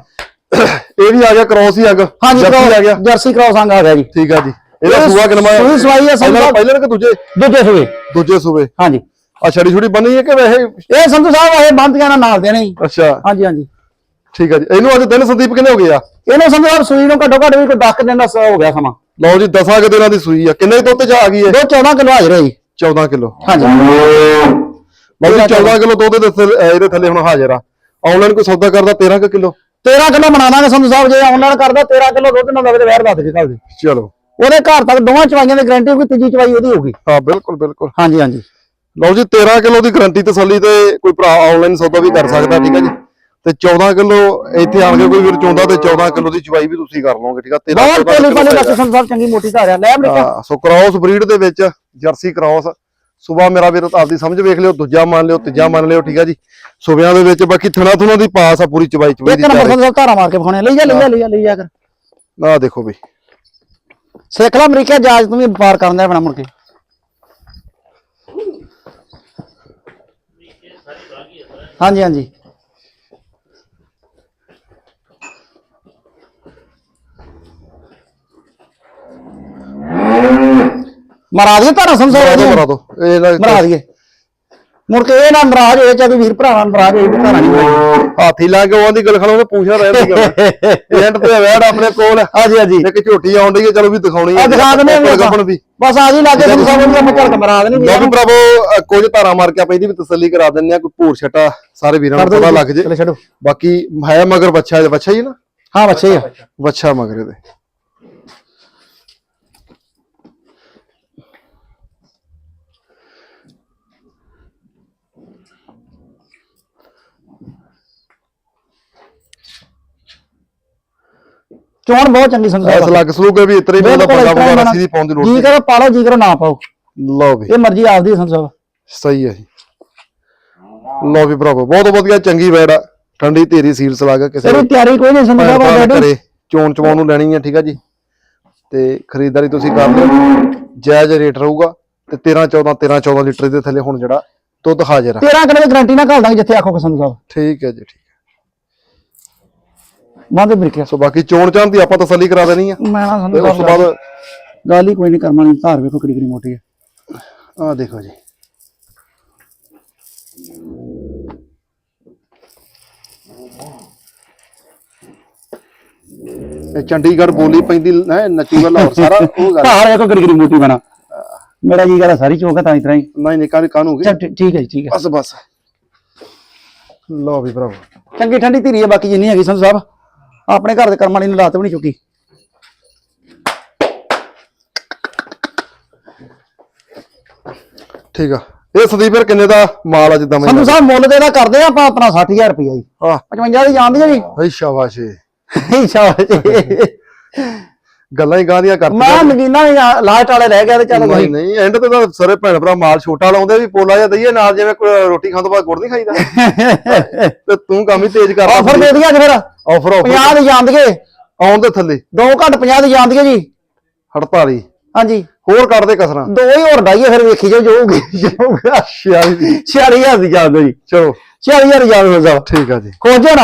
S1: ਇਹ ਵੀ ਆ ਗਿਆ ਕ੍ਰੋਸ ਹੀ ਗਿਆ
S2: ਹਾਂਜੀ
S1: ਜਰਸੀ ਆ ਗਿਆ।
S2: ਜਰਸੀ ਕ੍ਰੋਸ ਅੰਗ ਆ ਗਿਆ ਜੀ।
S1: ਠੀਕ ਆ ਜੀ। ਇਹਦਾ
S2: ਇਹ
S1: ਸੂਆ ਕਿਨਮਾ
S2: ਸੂਈ ਸਵਾਈ ਆ।
S1: ਪਹਿਲੇ ਕਿ ਦੂਜੇ
S2: ਦੂਜੇ ਸੂਏ।
S1: ਦੂਜੇ ਸੂਬੇ
S2: ਹਾਂਜੀ।
S1: ਆ ਛੜੀ ਛੁੜੀ ਬੰਨੀ ਹੈ ਕਿ ਵੈਸੇ?
S2: ਇਹ ਸੰਧੂ ਸਾਹਿਬ ਇਹ ਬੰਦਿਆਂ ਨਾਲ ਨਾਲ ਦੇਣੇ ਜੀ।
S1: ਅੱਛਾ।
S2: ਹਾਂਜੀ ਹਾਂਜੀ।
S1: ਠੀਕ ਆ ਜੀ। ਇਹਨੂੰ ਅੱਜ ਦਿਨ ਸੰਦੀਪ ਕਿੰਨੇ ਹੋ ਗਏ ਆ?
S2: ਇਹਨੂੰ ਸੰਧੂ ਸਾਹਿਬ ਸੂਈ ਨੂੰ ਘੱਟੋ ਘੱਟ ਵੀ ਕੋਈ 10 ਦਿਨ ਦਾ ਸ- ਹੋ ਗਿਆ ਸਮਾਂ।
S1: ਲਓ ਜੀ 10 ਕਿ ਦਿਨਾਂ ਦੀ ਸੂਈ ਆ। ਕਿੰਨੇ ਦੁੱਧ ਚ ਆ ਗਈ ਹੈ
S2: ਦੋ 14 ਕਿਲੋ ਹਾਜ਼ਰ ਹੈ ਜੀ।
S1: 14 ਕਿਲੋ।
S2: ਹਾਂਜੀ।
S1: ਲਓ ਜੀ 14 ਕਿਲੋ। ਦੁੱਧ ਦੇ ਥੱਲੇ- ਅਹ ਇਹਦੇ ਥੱਲੇ ਹੁਣ ਹਾਜ਼ਰ ਆ। ਆਨਲਾਈਨ ਕੋਈ ਸੌਦਾ ਕਰਦਾ 13 ਕੁ ਕਿਲੋ?
S2: 13 ਕਿਲੋ ਬਣਾ ਦਾਂਗੇ ਸੰਧੂ ਸਾਹਿਬ ਜੇ ਆਨਲਾਈਨ ਕਰਦਾ 13 ਕਿਲੋ ਦੁੱਧ ਨਾਲ ਲਵੇ ਤੇ ਵੈਰ ਦੱਸ ਕੱਲ ਦੀ
S1: ਚਲੋ।
S2: ਉਹਦੇ ਘਰ ਤੱਕ ਦੋਵਾਂ ਚਵਾਈਆਂ ਦੀ ਗਾਰੰਟੀ ਹੋਊਗੀ ਤੀਜੀ ਚਵਾਈ ਉਹਦੀ ਹੋਊਗੀ।
S1: ਹਾਂ ਬਿਲਕੁਲ ਬਿਲਕੁਲ।
S2: ਹਾਂਜੀ ਹਾਂਜੀ।
S1: ਲਓ ਜੀ 13 ਕਿਲੋ ਦੀ ਗਰੰਟੀ ਤਸੱਲੀ ਤੇ ਕੋਈ ਭਰਾ ਆਨਲਾਈਨ ਸੌਦਾ ਵੀ ਕਰ ਸਕਦਾ ਠੀਕ ਹੈ ਜੀ। ਤੇ 14 ਕਿਲੋ ਇੱਥੇ ਆਣ ਕੇ ਕੋਈ ਵੀਰ ਚਾਹੁੰਦਾ ਤੇ 14 ਕਿਲੋ ਦੀ ਚਵਾਈ ਵੀ ਤੁਸੀਂ ਕਰ ਲਓਗੇ ਠੀਕ ਆ। 13
S2: ਬਹੁਤ ਪਾਲੀ ਬਾਕੀ ਸੰਧੂ ਸਾਹਿਬ ਚੰਗੀ ਮੋਟੀ ਧਾਰ ਆ ਲੈ ਅਮਰੀਕਾ।
S1: ਹਾਂ ਸੋ ਕ੍ਰਾਸ ਬਰੀਡ ਦੇ ਵਿੱਚ ਜਰਸੀ ਕ੍ਰਾਸ ਸੁਬਾ ਮੇਰਾ ਵੀਰ ਆਪਦੀ ਸਮਝ ਵੇਖ ਲਿਓ ਦੂਜਾ ਮੰਨ ਲਿਓ ਤੀਜਾ ਮੰਨ ਲਿਓ ਠੀਕ ਆ ਜੀ। ਸੁਬਿਆਂ ਦੇ ਵਿੱਚ ਬਾਕੀ ਥਣਾ ਥੁਣਾ ਦੀ ਪਾਸ ਆ ਪੂਰੀ ਚਵਾਈ ਚਵਾਈ
S2: ਇੱਕ
S1: ਦੀ
S2: ਨੰਬਰ
S1: ਚਾਰੇ।
S2: ਸੰਧੂ ਸਾਹਿਬ ਧਾਰਾ ਮਾਰ ਕੇ ਵਿਖਾਉਣੇ ਲਈ ਜਾ ਲਈ ਜਾ ਲਈ ਜਾ ਲਈ ਜਾ ਕਰ।
S1: ਆਹ ਦੇਖੋ ਬਈ।
S2: ਸਿੱਖ ਲਾ ਅਮਰੀਕਾ ਜਹਾਜ਼ ਤੂੰ ਵੀ ਵਪਾਰ ਕਰਨ ਦਾ ਬਣਾ ਮੁੜ ਕੇ। ਹਾਂਜੀ ਹਾਂਜੀ। ਮਰਾ ਦਈਏ ਧਾਰਾ ਸੰਧੂ ਸਾਹਿਬ
S1: ਮਰਾ? ਦੋ ਇਹ
S2: ਮਰਾ ਦਈਏ ਮੁੜ ਕੇ ਇਹ ਨਾ ਨਾਰਾਜ਼ ਹੋਏ ਚਾਹੇ ਵੀਰ ਭਰਾਵਾਂ ਨਾਰਾਜ਼ ਹੋਏ ਵੀ ਧਾਰਾ ਨਹੀਂ ਬਣਾਈ
S1: ਹਾਥੀ ਲਾ ਕੇ ਉਹਦੀ ਗੱਲ ਖਣੋ ਪੁੱਛਿਆ ਰਹਿੰਦੀ ਗੱਲ ਐਂਡ ਤੇ ਵੈੜ ਆਪਣੇ ਕੋਲ।
S2: ਹਾਂਜੀ ਹਾਂਜੀ।
S1: ਇੱਕ ਝੋਟੀ ਆਉਣ ਡਈ ਹੈ ਚਲੋ ਵੀ ਦਿਖਾਉਣੀ
S2: ਆ ਦਿਖਾ ਦਿੰਦੇ ਆ
S1: ਗੱਪਣ ਵੀ।
S2: ਬਸ ਆ ਜੀ ਲਾਗੇ ਸੰਧੂ ਸਾਹਿਬ ਨੂੰ ਆਪਾਂ ਝਲਕ ਮਰਾ ਦੇਣੀ
S1: ਵੀ ਭਰਾਵੋ ਅ, ਕੁਝ ਧਾਰਾ ਮਾਰ ਕੇ ਆਪਾਂ ਇਹਦੀ ਵੀ ਤਸੱਲੀ ਕਰਾ ਦਿੰਨੇ ਆ ਕੋਈ ਭੂਰ ਛਟਾ ਸਾਰੇ ਵੀਰਾਂ ਨੂੰ ਪਤਾ ਲੱਗ ਜੇ।
S2: ਚਲੋ ਛੱਡੋ।
S1: ਬਾਕੀ ਹੈ ਮਗਰ ਬੱਚਾ ਬੱਚਾ ਹੀ ਹੈ ਨਾ?
S2: ਹਾਂ ਬੱਚੇ ਆ।
S1: ਬੱਚਾ ਮਗਰ ਇਹਦੇ।
S2: ਚੋਣ ਬਹੁਤ ਚੰਗੀ ਸੰਧੂ
S1: ਐਸ ਲੱਗ ਸਲੂਕ ਵੀ ਇਤਰੇ ਵੀ ਉਹਦਾ ਪੰਗਾ ਪੰਗਾ
S2: ਹੀ
S1: ਰੱਸੀ ਦੀ ਪਾਉਣ ਦੀ ਲੋੜ
S2: ਜੀ ਕਰੋ ਪਾਲੋ ਜੀ ਕਰੋ ਨਾ ਪਾਓ।
S1: ਲਓ ਵੀ।
S2: ਇਹ ਮਰਜ਼ੀ ਆਪਦੀ ਹੈ ਸੰਧੂ ਸਾਹਿਬ
S1: ਸਹੀ ਹੈ ਜੀ। ਲਓ ਵੀ ਭਰਾਵੋ ਬਹੁਤ ਵਧੀਆ ਚੰਗੀ ਵੈੜ ਆ। ਠੰਡੀ ਧੀਰੀ ਸੀਲਸ ਲੱਗ ਕਿਸੇ
S2: ਇਹਦੀ ਤਿਆਰੀ ਕੋਈ ਨਹੀਂ
S1: ਭੈਣ
S2: ਸਾਹਿਬ
S1: ਘਰੇ ਚੋਣ ਚਵਾਉਣ ਨੂੰ ਲੈਣੀ ਹੈ ਠੀਕ ਆ ਜੀ। ਤੇ ਖਰੀਦਦਾਰੀ ਤੁਸੀਂ ਕਰ ਲਿਓ। ਜਾਇਜ਼ ਰੇਟ ਰਹੂਗਾ। ਤੇ 13 14 13 14 ਲੀਟਰ ਦੇ ਥੱਲੇ ਹੁਣ ਜਿਹੜਾ ਦੁੱਧ ਹਾਜ਼ਰ ਆ।
S2: 13 ਕਿਲੋ ਦੀ ਗਾਰੰਟੀ ਨਾਲ ਘੱਲ ਦਾਂਗੇ ਜਿੱਥੇ ਆਖੋਗੇ ਸੰਧੂ ਸਾਹਿਬ
S1: ਠੀਕ ਹੈ ਜੀ ਠੀਕ। ਹੈ
S2: ਮਾਦੇ ਬ੍ਰਿਕਿਆ
S1: ਸੋ ਬਾਕੀ ਚੋਣ ਚਾਣ ਦੀ ਆਪਾਂ ਤਸੱਲੀ ਕਰਾ ਦੇਣੀ ਆ।
S2: ਮੈਂ ਨਾ
S1: ਤੇ ਉਸ ਤੋਂ ਬਾਅਦ
S2: ਗੱਲ ਹੀ ਕੋਈ ਨਹੀਂ ਕਰਮਾਂ ਦੀ ਧਾਰ ਵੇਖੋ ਕਿਹੜੀ ਕਿਹੜੀ ਮੋਟੀ ਹੈ
S1: ਆਹ ਦੇਖੋ ਜੀ। ਇਹ ਚੰਡੀਗੜ੍ਹ ਬੋਲੀ ਪੈਂਦੀ ਹੈ ਨਚੂਗਾ ਲਾਹੌਰ ਸਾਰਾ ਉਹ ਗੱਲ।
S2: ਧਾਰ ਵੇਖੋ ਕਿਹੜੀ ਕਿਹੜੀ ਮੋਟੀ ਬਣਾ। ਮੇਰਾ ਜੀ ਕਰਾ ਸਾਰੀ ਚੋਕ ਹੈ ਤਾਂ ਇਸ ਤਰ੍ਹਾਂ ਹੀ।
S1: ਨਹੀਂ ਨਹੀਂ ਕਾਹਨੂੰ ਕਾਹਨੂੰ
S2: ਚੱਲ ਠੀ- ਠੀਕ ਹੈ ਜੀ ਠੀਕ ਹੈ।
S1: ਬਸ ਬਸ। ਲਓ ਵੀ ਭਰਾਵੋ।
S2: ਚੰਗੀ ਠੰਡੀ ਧੀਰੀ ਹੈ ਬਾਕੀ ਜਿੰਨੀ ਹੈਗੀ ਸੰਧੂ ਸਾਹਿਬ ਆਪਣੇ ਘਰ ਦੇ ਕਰਮਾਂ ਦੀ ਲਾਤ ਵੀ ਨਹੀਂ ਚੁੱਕੀ।
S1: ਠੀਕ ਆ। ਇਹ ਸੰਦੀਪ ਵੀਰ ਕਿੰਨੇ ਦਾ ਮਾਲ ਆ ਜਿੱਦਾਂ ਮੈਂ
S2: ਸੰਧੂ ਸਾਹਿਬ ਮੁੱਲ ਤੇ ਇਹਦਾ ਕਰਦੇ ਆ ਆਪਾਂ ਆਪਣਾ 60000 ਰੁਪਇਆ ਜੀ।
S1: ਆਹ।
S2: 55 ਦੀ ਜਾਂਦੀ ਹੈ ਜੀ?
S1: ਹਈ ਸ਼ਾਬਾਸ਼ ਏ।
S2: ਸ਼ਾਬਾਸ਼
S1: ਗੱਲਾਂ ਹੀ ਗਾਂਦੀਆਂ ਕਰਤੀਆਂ।
S2: ਮੈਂ ਨਗੀਨਾ ਲਾਸਟ ਵਾਲੇ ਰਹਿ ਗਿਆ ਤੇ ਚੱਲ
S1: ਨਹੀਂ ਨਹੀਂ ਐਂਡ ਤੇ ਤਾਂ ਸਾਰੇ ਭੈਣ ਭਰਾ ਮਾਲ ਛੋਟਾ ਲਾਉਂਦੇ ਵੀ ਪੋਲਾ ਜਿਹਾ ਦਈਏ ਨਾਲ ਜਿਵੇਂ ਕੋਈ ਰੋਟੀ ਖਾਣ ਤੋਂ ਬਾਅਦ ਗੁੜ ਨਹੀਂ ਖਾਈਦਾ। ਤੇ ਤੂੰ ਕੰਮ ਹੀ ਤੇਜ਼ ਕਰ।
S2: ਆਫਰ ਦੇ ਦਿਆ ਅੱਜ ਫਿਰ।
S1: ਆਫਰ
S2: 50 ਦੀ ਜਾਂਦਗੇ
S1: ਆਉਣ ਦੇ ਥੱਲੇ।
S2: 2 ਘੰਟ 50 ਦੀ ਜਾਂਦਗੇ ਜੀ।
S1: 48
S2: ਹਾਂਜੀ।
S1: ਹੋਰ ਕੱਢ ਦੇ ਕਸਰਾਂ।
S2: ਦੋ ਹੀ ਹੋਰ ਡਾਈਏ ਫਿਰ ਵੇਖੀ ਜਾਓ ਜੋ ਹੋਊਗੀ ਜਾਊਗਾ।
S1: 46 ਦੀ।
S2: 46000 ਦੀ ਜਾਂਦ ਜੀ।
S1: ਚਲੋ।
S2: 46000 ਜਾਂਦ ਜਾ
S1: ਠੀਕ ਆ ਜੀ।
S2: ਖੋਜੋ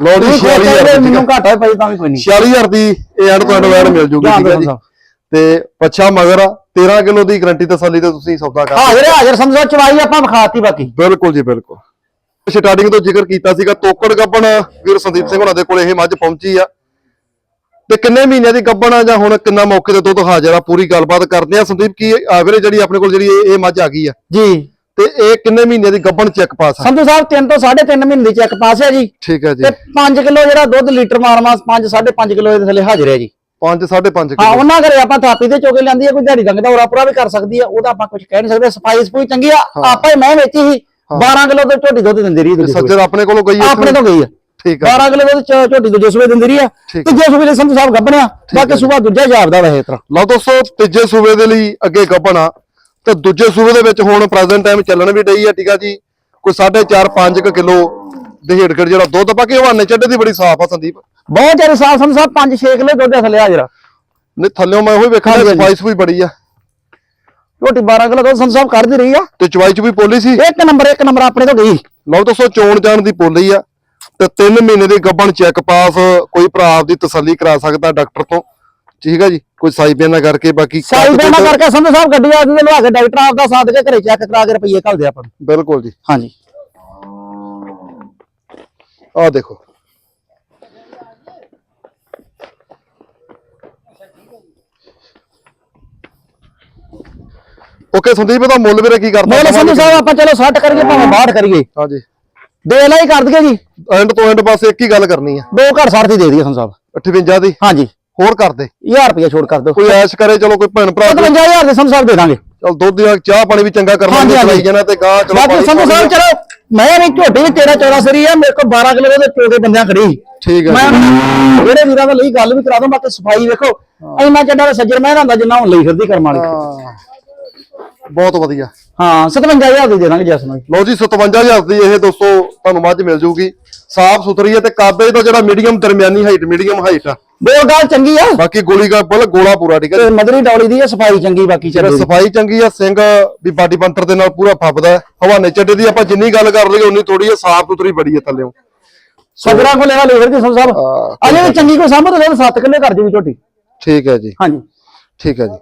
S2: ਤੁਸੀਂ
S1: 46,000
S2: ਖੋਜੋ,
S1: ਠੀਕ
S2: ਮੈਨੂੰ। ਘਾਟਾ ਪਈ ਤਾਂ ਵੀ ਕੋਈ ਨਹੀਂ।
S1: 46000 ਦੀ ਇਹ ਐਂਡ ਐਂਡ ਵੈਰ ਮਿਲ ਜੂਗੀ ਠੀਕ
S2: ਦਿਓ
S1: ਜੀ। ਤੇ ਪੱਛਾ ਮਗਰ ਆ 13 ਕਿਲੋ ਦੀ ਗਰੰਟੀ ਤਸੱਲੀ ਤੇ ਤੁਸੀਂ ਸੌਦਾ ਕਰ
S2: ਹਾਜ਼ਰ ਹੈ, ਹਾਜ਼ਰ ਸਮਝੋ ਚਵਾਈ ਆਪਾਂ ਵਿਖਾਤੀ ਬਾਕੀ।
S1: ਬਿਲਕੁਲ ਜੀ ਬਿਲਕੁਲ। ਸਟਾਰਟਿੰਗ ਤੋਂ ਜ਼ਿਕਰ ਕੀਤਾ ਸੀਗਾ ਤੋਕੜ ਗੱਬਣ ਵੀਰ ਸੰਦੀਪ ਸਿੰਘ ਹੁਣਾਂ ਦੇ ਕੋਲ ਇਹ ਮੱਝ ਪਹੁੰਚੀ ਆ। ਤੇ ਕਿੰਨੇ ਮਹੀਨਿਆਂ ਦੀ ਗੱਬਣ ਆ ਜਾਂ ਹੁਣ ਕਿੰਨਾ ਮੌਕੇ ਤੇ ਦੁੱਧ ਹਾਜ਼ਰ ਆ ਪੂਰੀ ਗੱਲਬਾਤ ਕਰਦੇ ਆ। ਸੰਦੀਪ ਕੀ ਆਵਰੇ ਜਿਹੜੀ ਆਪਣੇ ਕੋਲ ਜਿਹੜੀ ਇਹ ਮੱਝ ਆ ਗਈ ਆ?
S2: ਜੀ।
S1: ਤੇ ਇਹ ਕਿੰਨੇ ਮਹੀਨਿਆਂ ਦੀ ਗੱਬਣ ਚੈੱਕ ਪਾਸ ਆ?
S2: ਸੰਧੂ ਸਾਹਿਬ 3 ਤੋਂ 3.5 ਮਹੀਨੇ ਦੀ ਚੈੱਕ ਪਾਸ ਹੈ ਜੀ।
S1: ਠੀਕ ਹੈ ਜੀ।
S2: ਤੇ 5 ਕਿਲੋ ਜਿਹੜਾ ਦੁੱਧ ਲੀਟਰ ਮਾਰਮਾ 5 5.5 ਕਿਲੋ ਇਹਦੇ ਥੱਲੇ ਹਾਜ਼ਰ ਹੈ ਜੀ।
S1: 5 5.5
S2: ਹਾਂ
S1: ਕਿਲੋ।
S2: ਉਹਨਾਂ ਘਰੇ ਆਪਾਂ ਥਾਪੀ ਤੇ ਚੋਕੇ ਲੈਂਦੀ ਹੈ ਕੋਈ ਦਿਹਾੜੀ ਦੰਗ ਦਾ ਉਰਾ ਪੂਰਾ ਵੀ ਕਰ ਸਕਦੀ ਹੈ ਉਹਦਾ ਆਪਾਂ ਕੁਝ ਕਹਿ ਨਹੀਂ ਸਕਦੇ। ਸਫ਼ਾਈ ਸਫੂਈ ਚੰਗੀ ਆ ਆਪਾਂ ਹੀ ਮੈਂ ਵੇਚੀ ਸੀ 12 ਕਿਲੋ ਤੋਂ ਝੋਟੀ ਦੁੱਧ ਦਿੰਦੀ ਰਹੀ ਦੂਜੇ।
S1: ਸੱਜਰ ਆਪਣੇ ਕੋਲੋਂ ਗਈ ਆ
S2: ਆਪਣੇ ਤੋਂ ਗਈ ਆ।
S1: ਠੀਕ ਆ
S2: 12 ਕਿਲੋ ਦੁੱਧ ਚ- ਝੋਟੀ ਦੂਜੇ ਸੂਬੇ ਦਿੰਦੀ ਰਹੀ ਆ।
S1: ਠੀਕ
S2: ਤੀਜੇ ਸੂਬੇ ਦੇ ਸੰਧੂ ਸਾਹਿਬ ਗੱਬਣਿਆ ਬਾਕੀ ਸੂਬਾ ਦੂਜਾ ਜਾਪਦਾ ਵੈਸੇ ਇਸ ਤਰ੍ਹਾਂ।
S1: ਲਓ ਦੋਸਤੋ ਤੀਜੇ ਸੂਬੇ ਦੇ ਲਈ ਅੱਗੇ ਗੱਬਣ ਆ। ਤੇ ਦੂਜੇ ਸੂਬੇ ਦੇ ਵਿੱਚ ਹੁਣ ਪ੍ਰੈਜ਼ੈਂਟ ਟਾਈਮ ਚੱਲਣ ਵੀ ਡਈ ਆ ਠੀਕ ਆ ਜੀ। ਕੋਈ 4.5 5 ਕਿਲੋ ਦੇ ਹੇਠ ਜਿਹੜਾ ਦੁੱਧ ਬਾਕੀ ਹਵਾਨੇ ਚੱਡੇ ਦੀ ਬੜੀ ਸਾਫ਼ ਆ ਸੰਦੀਪ।
S2: ਬਹੁਤ ਚਿਰ ਸਾਲ ਸੰਧੂ ਸਾਹਿਬ 5-6 ਕਿਲੋ ਦੁੱਧ ਥੱਲੇ ਆ
S1: ਨਹੀਂ ਥੱਲਿਓਂ ਮੈਂ ਉਹੀ ਵੇਖਿਆ
S2: ਹਾਂਜੀ, ਹਾਂਜੀ।
S1: ਸਪਾਈਸ ਵੀ ਬੜੀ ਆ।
S2: ਝੋਟੀ 12 ਕਿਲੋ ਦੁੱਧ ਸੰਧੂ ਸਾਹਿਬ ਕੱਢਦੀ ਰਹੀ ਆ।
S1: ਤੇ ਚਵਾਈ ਚ ਵੀ ਪੋਲੀ ਸੀ?
S2: ਇੱਕ ਨੰਬਰ ਇੱਕ ਨੰਬਰ ਆਪਣੇ ਤੋਂ ਗਈ।
S1: ਲਓ ਦੋਸਤੋ ਚੋਣ ਜਾਣ ਦੀ ਪੋਲੀ ਆ। ਤੇ 3 ਮਹੀਨੇ ਦੇ ਗੱਬਣ ਚੈੱਕ ਪਾਸ ਕੋਈ ਭਰਾ ਆਪਦੀ ਤਸੱਲੀ ਕਰਾ ਸਕਦਾ ਡਾਕਟਰ ਤੋਂ। ਠੀਕ ਹੈ ਜੀ? ਕੋਈ ਸਾਈ ਨਾ ਕਰਕੇ ਬਾਕੀ
S2: ਸਾਈ
S1: ਕੁੱਦ-
S2: ਕਰਕੇ ਸੰਧੂ ਸਾਹਿਬ ਗੱਡੀ ਆ ਕੇ ਲਵਾ ਕੇ ਡਾਕਟਰ ਆਪ ਦਾ ਸਾਥ ਕੇ ਘਰੇ ਚੈੱਕ ਕਰਾ ਕੇ ਰੁਪਈਏ ਘੱਲਦੇ ਆਪਾਂ ਨੂੰ।
S1: ਬਿਲਕੁਲ ਜੀ।
S2: ਹਾਂਜੀ।
S1: ਆਹ ਦੇਖੋ। ਓਕੇ ਸੰਦੀਪ ਦਾ ਮੁੱਲ ਵੀਰੇ ਕੀ ਕਰਦਾ
S2: ਮੋਲ ਸੰਧੂ ਸਾਹਿਬ ਆਪਾਂ ਚਲੋ 60 ਕਰੀਏ ਭਾਵੇਂ 62 ਕਰੀਏ।
S1: ਹਾਂਜੀ
S2: ਦੇ ਲਾ ਹੀ ਕਰ ਦਈਏ ਜੀ।
S1: ਐਂਡ ਤੋਂ ਐਂਡ ਬਸ ਇੱਕ ਹੀ ਗੱਲ ਕਰਨੀ ਆ।
S2: ਦੋ ਘਰ 60 ਦੀ ਦੇ ਦਈਏ ਸੰਧੂ ਸਾਹਿਬ।
S1: 58 ਦੀ।
S2: ਹਾਂਜੀ।
S1: ਹੋਰ ਕਰ ਦੇ।
S2: 1000 ਰੁਪਏ ਛੋੜ ਕਰ ਦਿਓ।
S1: ਕੋਈ ਐਸ਼ ਕਰੇ ਚਲੋ ਕੋਈ ਭੈਣ ਭਰਾ
S2: 55000 ਦੇ ਸਾਹਿਬ ਦੇ ਦਾਂਗੇ।
S1: ਚਲ ਦੁੱਧ ਦੀਆਂ ਚਾਹ ਪਾਣੀ ਵੀ ਚੰਗਾ ਕਰ ਲਾਂਗੇ। ਚਲਾਈ ਜਾਣਾ ਤੇ ਗਾਂ ਚਲੋ
S2: ਬਾਕੀ ਸੰਧੂ ਸਾਹਿਬ ਚਲੋ ਮੈਂ ਵੀ ਝੋਟੀ ਵੀ 13 14 ਸਰੀ ਆ ਮੇਰੇ ਕੋਲ 12 ਕਿਲੋ ਦੇ ਚੋਗੇ ਬੰਦਿਆਂ ਖੜੀ।
S1: ਠੀਕ ਹੈ
S2: ਮੈਂ
S1: ਜੀ।
S2: ਜਿਹੜੇ ਵੀਰਾਂ ਦਾ ਲਈ ਗੱਲ ਵੀ ਕਰਾ ਦੂੰ ਬਾਕੀ ਸਫ਼ਾਈ ਵੇਖੋ। ਇੰਨਾ ਚੱਡਾ ਦਾ ਸੱਜਰ ਮੈਂ ਹੁੰਦਾ ਜਿੰਨਾ ਹੁਣ ਲਈ ਫਿਰਦੀ ਕਰਮ ਵਾਲੀ।
S1: ਹਾਂ। ਬਹੁਤ ਵਧੀਆ।
S2: ਹਾਂ 57000 ਦੀ ਦੇ ਦਾਂਗੇ ਜਸ ਨੂੰ।
S1: ਲਓ ਜੀ 57000 ਦੀ ਇਹ ਦੋਸਤੋ ਤੁਹਾਨੂੰ ਮੱਝ ਮਿਲ ਜੂਗੀ। ਸਾਫ਼ ਸੁਥਰੀ ਹੈ ਤੇ ਕਾਬੇ ਦਾ ਜਿਹੜਾ ਮੀਡੀਅਮ ਦਰਮਿਆਨੀ ਹਾਈਟ ਮੀਡੀਅਮ ਹਾਈਟ ਆ।
S2: ਦੋ ਗੱਲ ਚੰਗੀ ਆ।
S1: ਬਾਕੀ ਗੋਲੀ ਦਾ ਬਲ ਗੋਲਾ ਪੂਰਾ ਠੀਕ ਹੈ
S2: ਤੇ ਮਦਰੀ ਡੌਲੀ ਦੀ ਆ ਸਫ਼ਾਈ ਚੰਗੀ ਬਾਕੀ ਚੱਲੇ।
S1: ਸਫ਼ਾਈ ਚੰਗੀ ਆ ਸਿੰਘ ਵੀ ਬਾਡੀ ਬੰਤਰ ਦੇ ਨਾਲ ਪੂਰਾ ਫੱਬਦਾ। ਹਵਾਨੇ ਚੱਡੇ ਦੀ ਆਪਾਂ ਜਿੰਨੀ ਗੱਲ ਕਰ ਲਈਏ ਉਨੀ ਥੋੜੀ ਸਾਫ਼ ਸੁਥਰੀ ਬੜੀ ਹੈ ਥੱਲੇੋਂ
S2: ਸੱਜਰਾਂ ਕੋਲ ਲੈਣਾ ਫਿਰਦੀ ਸੰਧੂ ਸਾਹਿਬ।
S1: ਹਾਂ,
S2: ਅਜੇ ਵੀ ਚੰਗੀ ਕੋਈ ਸਾਹਮਣੇ ਦੇ 7 ਕਿੱਲੇ ਕਰ ਜੂਗੀ ਝੋਟੀ।
S1: ਠੀਕ ਹੈ ਜੀ।
S2: ਹਾਂਜੀ।
S1: ਠੀਕ ਹੈ ਜੀ।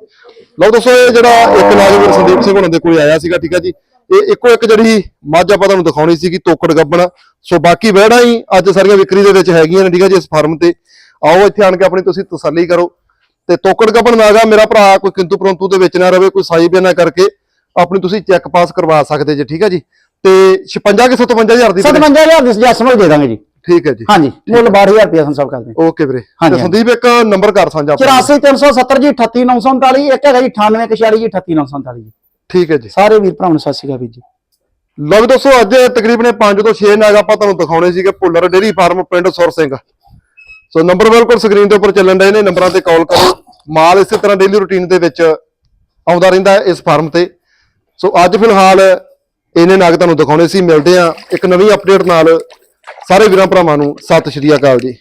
S1: ਲਓ ਦੋਸਤੋ ਇਹ ਜਿਹੜਾ ਇੱਕ ਨਾਗਵੀਰ ਸੰਦੀਪ ਸਿੰਘ ਹੁਣਾਂ ਦੇ ਕੋਲ ਆਇਆ ਸੀਗਾ ਠੀਕ ਹੈ ਜੀ। ਇਹ ਇੱਕੋ ਇੱਕ ਜਿਹੜੀ ਮੱਝ ਆਪਾਂ ਤੁਹਾਨੂੰ ਦਿਖਾਉਣੀ ਸੀਗੀ ਤੋਕੜ ਗੱਬਣ। ਸੋ ਬਾਕੀ ਵਹਿੜਾਂ ਹੀ ਅੱਜ ਸਾਰੀਆਂ ਵਿਕਰੀ ਦੇ ਵਿੱਚ ਹੈਗੀਆਂ ਨੇ ਠੀਕ ਹੈ ਜੀ ਇਸ ਫਾਰਮ ਤੇ। ਆਓ ਇੱਥੇ ਆਣ ਕੇ ਆਪਣੀ ਤੁਸੀਂ ਤਸੱਲੀ ਕਰੋ। ਤੇ ਤੋਕੜ ਗੱਬਣ ਨਾਗਾ ਮੇਰਾ ਭਰਾ ਕੋਈ ਕਿੰਤੂ ਪਰੰਤੂ ਦੇ ਵਿੱਚ ਨਾ ਰਵੇ ਕੋਈ ਸਾਈ ਬਿਆਨਾ ਕਰਕੇ ਆਪਣੀ ਤੁਸੀਂ ਚੈੱਕ ਪਾਸ ਕਰਵਾ ਸਕਦੇ ਜੇ ਠੀਕ ਹੈ ਜੀ? ਤੇ 56 ਕਿ 57000 ਦੀ ਵੀਰੇ?
S2: 57000 ਦੀ ਜਸ ਨੂੰ ਦੇ ਦਾਂਗੇ ਜੀ।
S1: ਠੀਕ ਹੈ ਜੀ।
S2: ਹਾਂਜੀ ਮੁੱਲ 12000 ਰੁਪਏ ਸੰਧੂ ਸਾਹਿਬ ਕਰਦੇ
S1: ਓਕੇ ਵੀਰੇ। ਤੇ ਸੰਦੀਪ ਇੱਕ ਨੰਬਰ ਕਰ ਸਾਂਝਾ ਆਪਣਾ।
S2: 84370 ਜੀ 38939 ਇੱਕ ਹੈਗਾ ਜੀ 9846 ਜੀ 38939 ਜੀ।
S1: ਠੀਕ ਹੈ ਜੀ।
S2: ਸਾਰੇ ਵੀਰ ਭਰਾਵਾਂ ਨੂੰ ਸਤਿ ਸ਼੍ਰੀ ਅਕਾਲ ਵੀਰ ਜੀ।
S1: ਲਓ ਦੋਸਤੋ ਅੱਜ ਤਕਰੀਬਨ 5 ਤੋਂ 6 ਨਾਗ ਆਪਾਂ ਤੁਹਾਨੂੰ ਦਿਖਾਉਣੇ ਸੀਗੇ ਭੁੱਲਰ ਡੇਰੀ ਫਾਰਮ ਪਿੰਡ ਸੁਰ ਸਿੰਘ। ਸੋ ਨੰਬਰ ਬਿਲਕੁਲ ਸਕਰੀਨ ਦੇ ਉੱਪਰ ਚੱਲਣ ਡਏ ਨੇ ਨੰਬਰਾਂ ਤੇ ਕਾਲ ਕਰੋ। ਮਾਲ ਇਸੇ ਤਰ੍ਹਾਂ ਡੇਲੀ ਰੁਟੀਨ ਦੇ ਵਿੱਚ ਆਉਂਦਾ ਰਹਿੰਦਾ ਹੈ ਇਸ ਫਾਰਮ ਤੇ। ਸੋ ਅੱਜ ਫਿਲਹਾਲ ਇਹਨੇ ਨਾਗ ਤੁਹਾਨੂੰ ਦਿਖਾਉਣੇ ਸੀ। ਮਿਲਦੇ ਆ ਇੱਕ ਨਵੀਂ ਅਪਡੇਟ ਨਾਲ। ਸਾਰੇ ਵੀਰਾਂ ਭਰਾਵਾਂ ਨੂੰ ਸਤਿ ਸ਼੍ਰੀ ਅਕਾਲ ਜੀ।